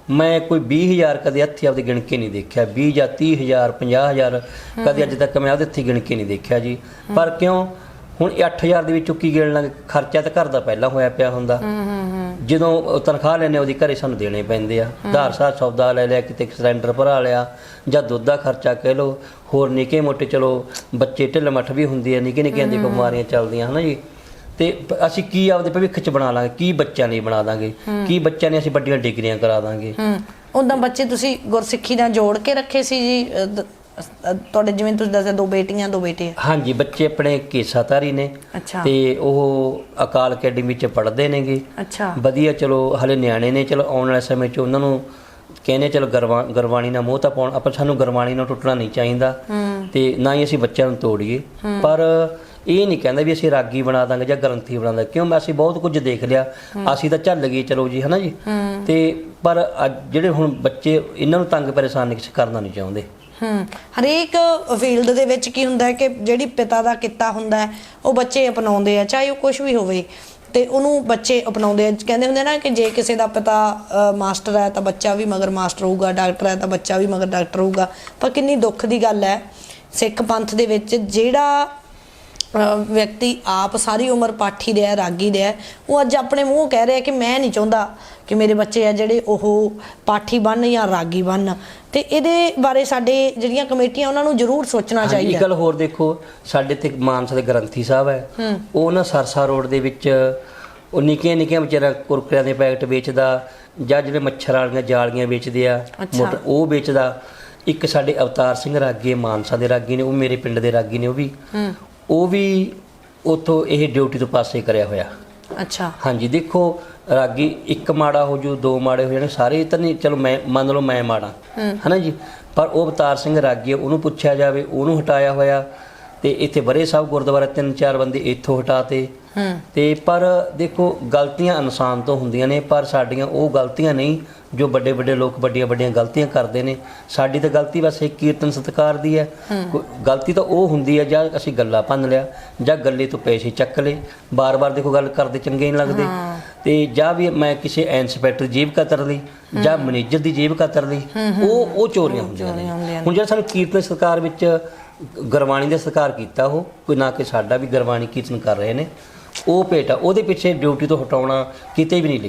ਮੈਂ ਕੋਈ 20000 ਕਦੇ ਹੱਥੀ ਆਪਦੇ ਗਿਣ ਕੇ ਨਹੀਂ ਦੇਖਿਆ। 20 ਜਾਂ 30000 50000 ਕਦੇ ਅੱਜ ਤੱਕ ਮੈਂ ਆਪਦੇ ਹੱਥੀ ਗਿਣ ਕੇ ਨਹੀਂ ਦੇਖਿਆ ਜੀ। ਪਰ ਕਿਉਂ? ਹੁਣ ਇਹ 8000 ਦੇ ਵਿੱਚੋਂ ਕੀ ਗਿਣ ਲਾਂਗੇ ਖਰਚਾ ਤਾਂ ਘਰ ਦਾ ਪਹਿਲਾਂ ਹੋਇਆ ਪਿਆ ਹੁੰਦਾ। ਜਦੋਂ ਤਨਖਾਹ ਲੈਣੇ ਉਹਦੀ ਘਰੇ ਸਾਨੂੰ ਦੇਣੇ ਪੈਂਦੇ ਆ। ਧਾਰ ਸਾਰ ਸੌਦਾ ਲੈ ਲਿਆ ਕਿਤੇ ਸਿਲੰਡਰ ਭਰਾ ਲਿਆ ਜਾਂ ਦੁੱਧ ਦਾ ਖਰਚਾ ਕਹਿ ਲਓ ਹੋਰ ਨਿੱਕੇ ਮੋਟੇ ਚਲੋ ਬੱਚੇ ਢਿੱਲ ਮੱਠ ਵੀ ਹੁੰਦੀ ਆ ਨਿੱਕੇ ਨਿੱਕੀਆਂ ਦੀ ਬਿਮਾਰੀਆਂ ਚੱਲਦੀਆਂ ਹਨਾ ਜੀ? ਤੇ ਅਸੀਂ ਕੀ ਆਪਦੇ ਭਵਿੱਖ ਚ ਬਣਾ ਲਾਂਗੇ? ਕੀ ਬੱਚਿਆਂ ਲਈ ਬਣਾ ਦਾਂਗੇ? ਕੀ ਬੱਚਿਆਂ ਨੇ ਅਸੀਂ ਵੱਡੀਆਂ ਡਿਗਰੀਆਂ ਕਰਾ ਦਾਂਗੇ? ਹੂੰ। ਉਦਾਂ ਬੱਚੇ ਤੁਸੀਂ ਗੁਰਸਿੱਖੀ ਨਾਲ ਜੋੜ ਕੇ ਰੱਖੇ ਸੀ ਜੀ? ਤੁਹਾਡੇ ਜਿਵੇਂ ਤੁਸੀਂ ਦੱਸਿਆ ਦੋ ਬੇਟੀਆਂ ਦੋ ਬੇਟੇ। ਹਾਂਜੀ ਬੱਚੇ ਆਪਣੇ ਕੇਸਾਧਾਰੀ ਨੇ। ਅੱਛਾ। ਤੇ ਉਹ ਅਕਾਲ ਅਕੈਡਮੀ ਚ ਪੜ੍ਹਦੇ ਨੇਗੇ। ਅੱਛਾ। ਵਧੀਆ ਚਲੋ ਹਲੇ ਨਿਆਣੇ ਨੇ। ਚਲੋ ਆਉਣ ਵਾਲੇ ਸਮੇਂ 'ਚ ਉਹਨਾਂ ਨੂੰ ਕਹਿੰਦੇ ਚਲੋ ਗਰਵਾ ਗਰਵਾਣੀ ਨਾਲ ਮੋਹ ਤਾਂ ਪਾਉਣ ਆਪਾਂ ਸਾਨੂੰ ਗਰਵਾਣੀ ਨਾਲ ਟੁੱਟਣਾ ਨਹੀਂ ਚਾਹੀਦਾ। ਤੇ ਨਾ ਹੀ ਅਸੀਂ ਬੱਚਿਆਂ ਨੂੰ ਤੋੜੀਏ। ਪਰ ਇਹ ਨਹੀਂ ਕਹਿੰਦਾ ਵੀ ਅਸੀਂ ਰਾਗੀ ਬਣਾ ਦਾਂਗੇ ਜਾਂ ਗ੍ਰੰਥੀ ਬਣਾ ਦਾਂਗੇ ਕਿਉਂ? ਅਸੀਂ ਬਹੁਤ ਕੁਝ ਦੇਖ ਲਿਆ। ਅਸੀਂ ਤਾਂ ਝੱਲ ਗਏ ਚਲੋ ਜੀ ਹਨਾ ਜੀ? ਤੇ ਪਰ ਜਿਹੜੇ ਹੁਣ ਬੱਚੇ ਇਹਨਾਂ ਨੂੰ ਤੰਗ ਪਰੇਸ਼ਾਨ ਨਹੀਂ ਕਰਨਾ ਨਹੀਂ ਚਾਹੁੰਦੇ। ਹੂੰ। ਹਰੇਕ ਫੀਲਡ ਦੇ ਵਿੱਚ ਕੀ ਹੁੰਦਾ ਹੈ ਕਿ ਜਿਹੜੀ ਪਿਤਾ ਦਾ ਕਿੱਤਾ ਹੁੰਦਾ ਹੈ ਉਹ ਬੱਚੇ ਅਪਣਾਉਂਦੇ ਆ ਚਾਹੇ ਉਹ ਕੁਝ ਵੀ ਹੋਵੇ। ਤੇ ਉਹਨੂੰ ਬੱਚੇ ਅਪਣਾਉਂਦੇ ਆ। ਕਹਿੰਦੇ ਹੁੰਦੇ ਨਾ ਕਿ ਜੇ ਕਿਸੇ ਦਾ ਪਿਤਾ ਮਾਸਟਰ ਹੈ ਤਾਂ ਬੱਚਾ ਵੀ ਮਗਰ ਮਾਸਟਰ ਹੋਊਗਾ ਡਾਕਟਰ ਹੈ ਤਾਂ ਬੱਚਾ ਵੀ ਮਗਰ ਡਾਕਟਰ ਹੋਊਗਾ। ਪਰ ਕਿੰਨੀ ਦੁੱਖ ਦੀ ਗੱਲ ਹੈ ਸਿੱਖ ਪੰਥ ਦੇ ਵਿੱਚ ਜਿਹੜਾ ਵਿਅਕਤੀ ਆਪ ਸਾਰੀ ਉਮਰ ਪਾਠੀ ਰਿਹਾ ਰਾਗੀ ਰਿਹਾ ਉਹ ਅੱਜ ਆਪਣੇ ਮੂੰਹ ਕਹਿ ਰਿਹਾ ਕਿ ਮੈਂ ਨਹੀਂ ਚਾਹੁੰਦਾ ਕਿ ਮੇਰੇ ਬੱਚੇ ਆ ਜਿਹੜੇ ਉਹ ਪਾਠੀ ਬਣਨ ਜਾਂ ਰਾਗੀ ਬਣਨ ਤੇ ਇਹਦੇ ਬਾਰੇ ਸਾਡੇ ਜਿਹੜੀਆਂ ਕਮੇਟੀਆਂ ਉਹਨਾਂ ਨੂੰ ਜ਼ਰੂਰ ਸੋਚਣਾ ਇੱਕ ਚਾਹੀਦਾ। ਗੱਲ ਹੋਰ ਦੇਖੋ ਸਾਡੇ ਤੇ ਮਾਨਸਾ ਦੇ ਗ੍ਰੰਥੀ ਸਾਹਿਬ ਹੈ। ਉਹ ਨਾ ਸਰਸਾ ਰੋਡ ਦੇ ਵਿੱਚ ਉਹ ਨਿੱਕੀਆਂ ਨਿੱਕੀਆਂ ਵਿਚਾਰਾ ਕੁਰਕਰਿਆਂ ਦੇ ਪੈਕਟ ਵੇਚਦਾ ਜਾਂ ਜਿਹੜੇ ਮੱਛਰ ਵਾਲੀਆਂ ਜਾਲੀਆਂ ਵੇਚਦੇ ਆ। ਮੋਟਰ ਉਹ ਵੇਚਦਾ। ਇੱਕ ਸਾਡੇ ਅਵਤਾਰ ਸਿੰਘ ਰਾਗੀ ਮਾਨਸਾ ਦੇ ਰਾਗੀ ਨੇ ਉਹ ਮੇਰੇ ਪਿੰਡ ਦੇ ਰਾਗੀ ਨੇ ਉਹ ਵੀ। ਉਹ ਵੀ ਉਥੋਂ ਇਹ ਡਿਊਟੀ ਤੋਂ ਪਾਸੇ ਕਰਿਆ ਹੋਇਆ। ਅੱਛਾ। ਹਾਂਜੀ ਦੇਖੋ ਰਾਗੀ ਇੱਕ ਮਾੜਾ ਹੋ ਜੂ ਦੋ ਮਾੜੇ ਹੋ ਜਾਣੇ ਸਾਰੇ ਤਾਂ ਨਹੀਂ ਚਲੋ ਮੈਂ ਮੰਨ ਲਓ ਮੈਂ ਮਾੜਾ। ਹਨਾ ਜੀ? ਪਰ ਉਹ ਅਵਤਾਰ ਸਿੰਘ ਰਾਗੀ ਉਹਨੂੰ ਪੁੱਛਿਆ ਜਾਵੇ ਉਹਨੂੰ ਹਟਾਇਆ ਹੋਇਆ ਤੇ ਇੱਥੇ ਬਰੇ ਸਾਹਿਬ ਗੁਰਦੁਆਰਾ ਤਿੰਨ ਚਾਰ ਬੰਦੇ ਇੱਥੋਂ ਹਟਾਤੇ ਤੇ ਪਰ ਦੇਖੋ ਗਲਤੀਆਂ ਇਨਸਾਨ ਤੋਂ ਹੁੰਦੀਆਂ ਨੇ ਪਰ ਸਾਡੀਆਂ ਉਹ ਗਲਤੀਆਂ ਨਹੀਂ ਜੋ ਵੱਡੇ ਵੱਡੇ ਲੋਕ ਵੱਡੀਆਂ ਵੱਡੀਆਂ ਗਲਤੀਆਂ ਕਰਦੇ ਨੇ। ਸਾਡੀ ਤਾਂ ਗਲਤੀ ਬਸ ਇੱਕ ਕੀਰਤਨ ਸਤਕਾਰ ਦੀ ਹੈ। ਗਲਤੀ ਤਾਂ ਉਹ ਹੁੰਦੀ ਹੈ ਜਾਂ ਅਸੀਂ ਗੱਲਾਂ ਭੰਨ ਲਿਆ ਜਾਂ ਗੱਲੇ ਤੋਂ ਪੈਸੇ ਚੱਕ ਲਏ। ਬਾਰ-ਬਾਰ ਦੇਖੋ ਗੱਲ ਕਰਦੇ ਚੰਗੇ ਨਹੀਂ ਲੱਗਦੇ। ਤੇ ਜਾਂ ਵੀ ਮੈਂ ਕਿਸੇ ਇੰਸਪੈਕਟਰ ਦੀ ਜੇਬ ਕਤਰ ਲਈ ਜਾਂ ਮੈਨੇਜਰ ਦੀ ਜੇਬ ਕਤਰ ਲਈ ਉਹ ਉਹ ਚੋਰੀਆਂ ਹੁੰਦੀਆਂ ਨੇ। ਹੁਣ ਜਿਹੜਾ ਸਾਨੂੰ ਕੀਰਤਨ ਸਰਕਾਰ ਵਿੱਚ ਗੁਰਬਾਣੀ ਦਾ ਸਤਿਕਾਰ ਕੀਤਾ ਉਹ ਕੋਈ ਨਾ ਕਿ ਸਾਡਾ ਵੀ ਗੁਰਬਾਣੀ ਕੀਰਤਨ ਕਰ ਰਹੇ ਨੇ। ਉਹ ਭੇਟ ਆ ਉਹਦੇ ਪਿੱਛੇ ਡਿਊਟੀ ਤੋਂ ਹਟਾਉਣਾ ਕਿਤੇ ਵੀ ਨਹੀਂ ਲਿਖਿਆ।